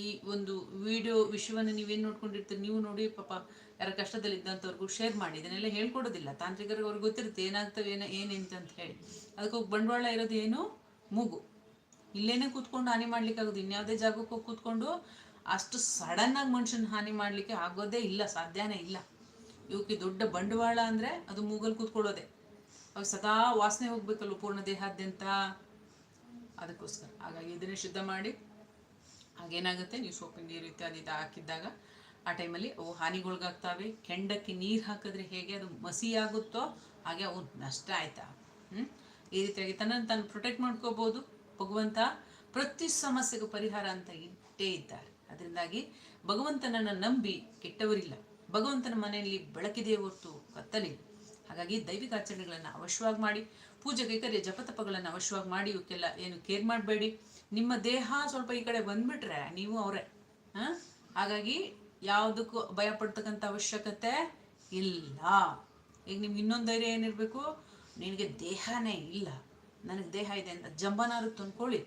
ಈ ಒಂದು ವಿಡಿಯೋ ವಿಷಯವನ್ನು ನೀವೇನು ನೋಡ್ಕೊಂಡಿರ್ತೀರಿ, ನೀವು ನೋಡಿ ಪಾಪ ಯಾರ ಕಷ್ಟದಲ್ಲಿ ಇದ್ದಂಥವ್ರಿಗೂ ಶೇರ್ ಮಾಡಿ, ಇದನ್ನೆಲ್ಲ ಹೇಳ್ಕೊಡೋದಿಲ್ಲ. ತಾಂತ್ರಿಕರಿಗೆ ಅವ್ರಿಗೆ ಗೊತ್ತಿರುತ್ತೆ, ಏನಾಗ್ತವೆ, ಏನ ಅಂತ ಹೇಳಿ. ಅದಕ್ಕೆ ಹೋಗಿ ಬಂಡವಾಳ ಇರೋದು ಏನು? ಮೂಗು. ಇಲ್ಲೇನೆ ಕೂತ್ಕೊಂಡು ಹಾನಿ ಮಾಡ್ಲಿಕ್ಕೆ ಆಗೋದು ಇನ್ಯಾವುದೇ ಜಾಗಕ್ಕೆ ಹೋಗಿ ಕೂತ್ಕೊಂಡು ಅಷ್ಟು ಸಡನ್ ಆಗಿ ಮನುಷ್ಯನ ಹಾನಿ ಮಾಡ್ಲಿಕ್ಕೆ ಆಗೋದೇ ಇಲ್ಲ, ಸಾಧ್ಯನೇ ಇಲ್ಲ. ಇವಕ್ಕೆ ದೊಡ್ಡ ಬಂಡವಾಳ ಅಂದ್ರೆ ಅದು ಮೂಗಲ್ ಕೂತ್ಕೊಳ್ಳೋದೆ. ಅವಾಗ ಸದಾ ವಾಸನೆ ಹೋಗ್ಬೇಕಲ್ವ ಪೂರ್ಣ ದೇಹಾದ್ಯಂತ? ಅದಕ್ಕೋಸ್ಕರ. ಹಾಗಾಗಿ ಇದನ್ನೇ ಶುದ್ಧ ಮಾಡಿ. ಹಾಗೇನಾಗುತ್ತೆ? ನೀವು ಸೋಪಿನ ನೀರು ಇತ್ಯಾದಿ ಹಾಕಿದ್ದಾಗ ಆ ಟೈಮಲ್ಲಿ ಅವು ಹಾನಿಗೊಳಗಾಗ್ತವೆ. ಕೆಂಡಕ್ಕೆ ನೀರು ಹಾಕಿದ್ರೆ ಹೇಗೆ ಅದು ಮಸಿ ಆಗುತ್ತೋ ಹಾಗೆ ಅವು ನಷ್ಟ ಆಯ್ತಾ? ಈ ರೀತಿಯಾಗಿ ತನ್ನನ್ನು ತಾನು ಪ್ರೊಟೆಕ್ಟ್ ಮಾಡ್ಕೋಬಹುದು ಭಗವಂತ ಪ್ರತಿ ಸಮಸ್ಯೆಗೂ ಪರಿಹಾರ ಅಂತ ಇಟ್ಟೇ ಇದ್ದಾರೆ. ಅದರಿಂದಾಗಿ ಭಗವಂತನನ್ನು ನಂಬಿ ಕೆಟ್ಟವರಿಲ್ಲ. ಭಗವಂತನ ಮನೆಯಲ್ಲಿ ಬೆಳಕಿದೆ ಹೊರತು ಕತ್ತಲಿಲ್ಲ. ಹಾಗಾಗಿ ದೈವಿಕ ಆಚರಣೆಗಳನ್ನು ಅವಶ್ಯವಾಗಿ ಮಾಡಿ, ಪೂಜೆ ಕೈಕರ್ಯ ಜಪತಪಗಳನ್ನು ಅವಶ್ಯವಾಗಿ ಮಾಡಿ, ಇವಕ್ಕೆಲ್ಲ ಏನು ಕೇರ್ ಮಾಡಬೇಡಿ. ನಿಮ್ಮ ದೇಹ ಸ್ವಲ್ಪ ಈ ಕಡೆ ಬಂದ್ಬಿಟ್ರೆ ನೀವು ಅವರೇ. ಹಾಗಾಗಿ ಯಾವುದಕ್ಕೂ ಭಯ ಪಡ್ತಕ್ಕಂಥ ಅವಶ್ಯಕತೆ ಇಲ್ಲ. ಈಗ ನಿಮ್ಗೆ ಇನ್ನೊಂದು ಧೈರ್ಯ ಏನಿರಬೇಕು? ನಿನಗೆ ದೇಹನೇ ಇಲ್ಲ. ನನಗೆ ದೇಹ ಇದೆ ಅಂತ ಜಂಬನಾರು ತಂದ್ಕೊಳ್ಳಿ.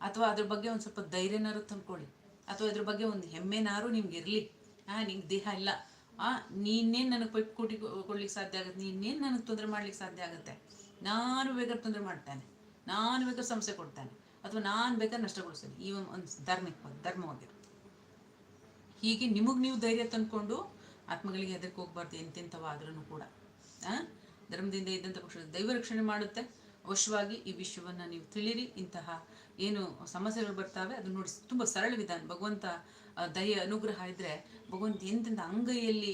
ಅಥವಾ ಅದ್ರ ಬಗ್ಗೆ ಒಂದು ಸ್ವಲ್ಪ ಧೈರ್ಯನಾರು ತಂದ್ಕೊಳ್ಳಿ. ಅಥವಾ ಅದ್ರ ಬಗ್ಗೆ ಒಂದು ಹೆಮ್ಮೆನಾರು ನಿಮ್ಗೆ ಇರಲಿ. ಹಾಂ ನಿಂಗೆ ದೇಹ ಇಲ್ಲ. ಆ, ನೀನೇನು ನನಗೆ ಪೈಪ್ ಕೊಟ್ಟಿ ಕೊಡ್ಲಿಕ್ಕೆ ಸಾಧ್ಯ ಆಗುತ್ತೆ? ನೀನೇನು ನನಗೆ ತೊಂದರೆ ಮಾಡ್ಲಿಕ್ಕೆ ಸಾಧ್ಯ ಆಗುತ್ತೆ? ನಾನು ಬೇಕಾದ್ರೆ ತೊಂದರೆ ಮಾಡ್ತಾನೆ. ನಾನು ಬೇಕಾದ್ರೆ ಸಮಸ್ಯೆ ಕೊಡ್ತಾನೆ. ಅಥವಾ ನಾನು ಬೇಕಾದ್ರೆ ನಷ್ಟಗೊಳಿಸ್ತೇನೆ. ಈ ಒಂದು ಧಾರ್ಮಿಕ ಧರ್ಮವಾಗಿರು ಹೀಗೆ ನಿಮಗೆ ನೀವು ಧೈರ್ಯ ತಂದ್ಕೊಂಡು ಆತ್ಮಗಳಿಗೆ ಹೆದರಿಕೆ ಹೋಗ್ಬಾರ್ದು ಎಂತೆಂಥವಾದ್ರೂ ಕೂಡ. ಆ? ಧರ್ಮದಿಂದ ಇದ್ದಂಥ ಪಕ್ಷ ದೈವ ರಕ್ಷಣೆ ಮಾಡುತ್ತೆ. ಅವಶ್ಯವಾಗಿ ಈ ವಿಷಯವನ್ನು ನೀವು ತಿಳಿರಿ, ಇಂತಹ ಏನು ಸಮಸ್ಯೆಗಳು ಬರ್ತಾವೆ ಅದು ನೋಡಿ ತುಂಬ ಸರಳ ವಿಧಾನ. ಭಗವಂತ ದಯ, ಅನುಗ್ರಹ ಇದ್ರೆ ಭಗವಂತ ಎಂತೆಂಥ ಅಂಗೈಯಲ್ಲಿ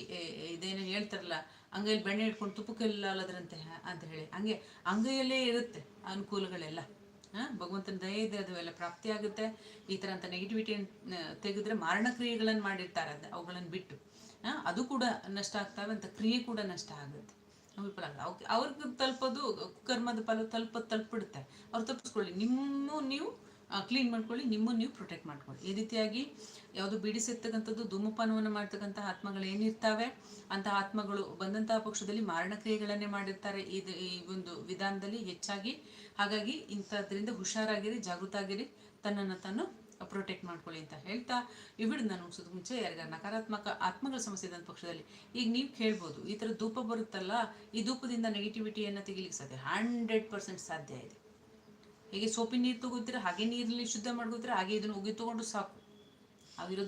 ಇದೇನೋ ಹೇಳ್ತಾರಲ್ಲ ಅಂಗೈಯಲ್ಲಿ ಬೆಣ್ಣೆ ಇಟ್ಕೊಂಡು ತುಪ್ಪಕ್ಕೆಲ್ಲ ಅಲ್ಲದ್ರಂತೆ ಅಂತ ಹೇಳಿ. ಹಂಗೆ ಅಂಗೈಯಲ್ಲೇ ಇರುತ್ತೆ ಅನುಕೂಲಗಳೆಲ್ಲ. ಭಗವಂತನ ದಯ ಇದೆ ಅದು ಎಲ್ಲ ಪ್ರಾಪ್ತಿ ಆಗುತ್ತೆ ಈ ಥರ ಅಂತ ನೆಗೆಟಿವಿಟಿ ತೆಗೆದ್ರೆ ಮಾರಣ ಕ್ರಿಯೆಗಳನ್ನು ಮಾಡಿರ್ತಾರೆ ಅದು ಅವುಗಳನ್ನು ಬಿಟ್ಟು. ಅದು ಕೂಡ ನಷ್ಟ ಆಗ್ತಾವೆ ಅಂತ ಕ್ರಿಯೆ ಕೂಡ ನಷ್ಟ ಆಗುತ್ತೆ. ವಿಫಲ ಆಗುತ್ತೆ ಅವ್ರಿಗೆ ತಲುಪೋದು, ಕರ್ಮದ ಫಲ ತಲುಪೋದು ತಲುಪಿಡುತ್ತೆ ಅವ್ರು ತಪ್ಪಿಸ್ಕೊಳ್ಳಿ. ನಿಮ್ಮ ನೀವು ಕ್ಲೀನ್ ಮಾಡ್ಕೊಳ್ಳಿ. ನಿಮ್ಮನ್ನು ನೀವು ಪ್ರೊಟೆಕ್ಟ್ ಮಾಡ್ಕೊಳ್ಳಿ. ಈ ರೀತಿಯಾಗಿ ಯಾವುದು ಬಿಡಿಸಿರ್ತಕ್ಕಂಥದ್ದು, ಧೂಮಪಾನವನ್ನು ಮಾಡ್ತಕ್ಕಂಥ ಆತ್ಮಗಳು ಏನಿರ್ತಾವೆ ಅಂತಹ ಆತ್ಮಗಳು ಬಂದಂತಹ ಪಕ್ಷದಲ್ಲಿ ಮಾರಣ ಕ್ರಿಯೆಗಳನ್ನೇ ಮಾಡಿರ್ತಾರೆ. ಇದು ಈ ಒಂದು ವಿಧಾನದಲ್ಲಿ ಹೆಚ್ಚಾಗಿ ಹಾಗಾಗಿ ಇಂಥದ್ರಿಂದ ಹುಷಾರಾಗಿರಿ ಜಾಗೃತ ಆಗಿರಿ ತನ್ನನ್ನು ತಾನು ಪ್ರೊಟೆಕ್ಟ್ ಮಾಡ್ಕೊಳ್ಳಿ ಅಂತ ಹೇಳ್ತಾ ಈ ನಾನು ಮುಗಿಸೋದು ಮುಂಚೆ ಯಾರಿಗಾರ ನಕಾರಾತ್ಮಕ ಆತ್ಮಗಳ ಸಮಸ್ಯೆ ಇದ್ದಂಥ ಪಕ್ಷದಲ್ಲಿ ಈಗ ನೀವು ಕೇಳ್ಬೋದು, ಈ ಥರ ಧೂಪ ಬರುತ್ತಲ್ಲ, ಈ ಧೂಪದಿಂದ ನೆಗೆಟಿವಿಟಿಯನ್ನು ತೆಗಿಲಿಕ್ಕೆ ಸಾಧ್ಯ ಹಂಡ್ರೆಡ್ ಪರ್ಸೆಂಟ್ ಸಾಧ್ಯ ಇದೆ. ಹೇಗೆ ಸೋಪಿನ ನೀರು ತಗೋತೀರ, ಹಾಗೆ ನೀರಲ್ಲಿ ಶುದ್ಧ ಮಾಡ್ಕೋತೀರ, ಹಾಗೆ ಇದನ್ನು ಉಗಿ ತಗೊಂಡು ಸಾಕು. ಅವಿರೋದು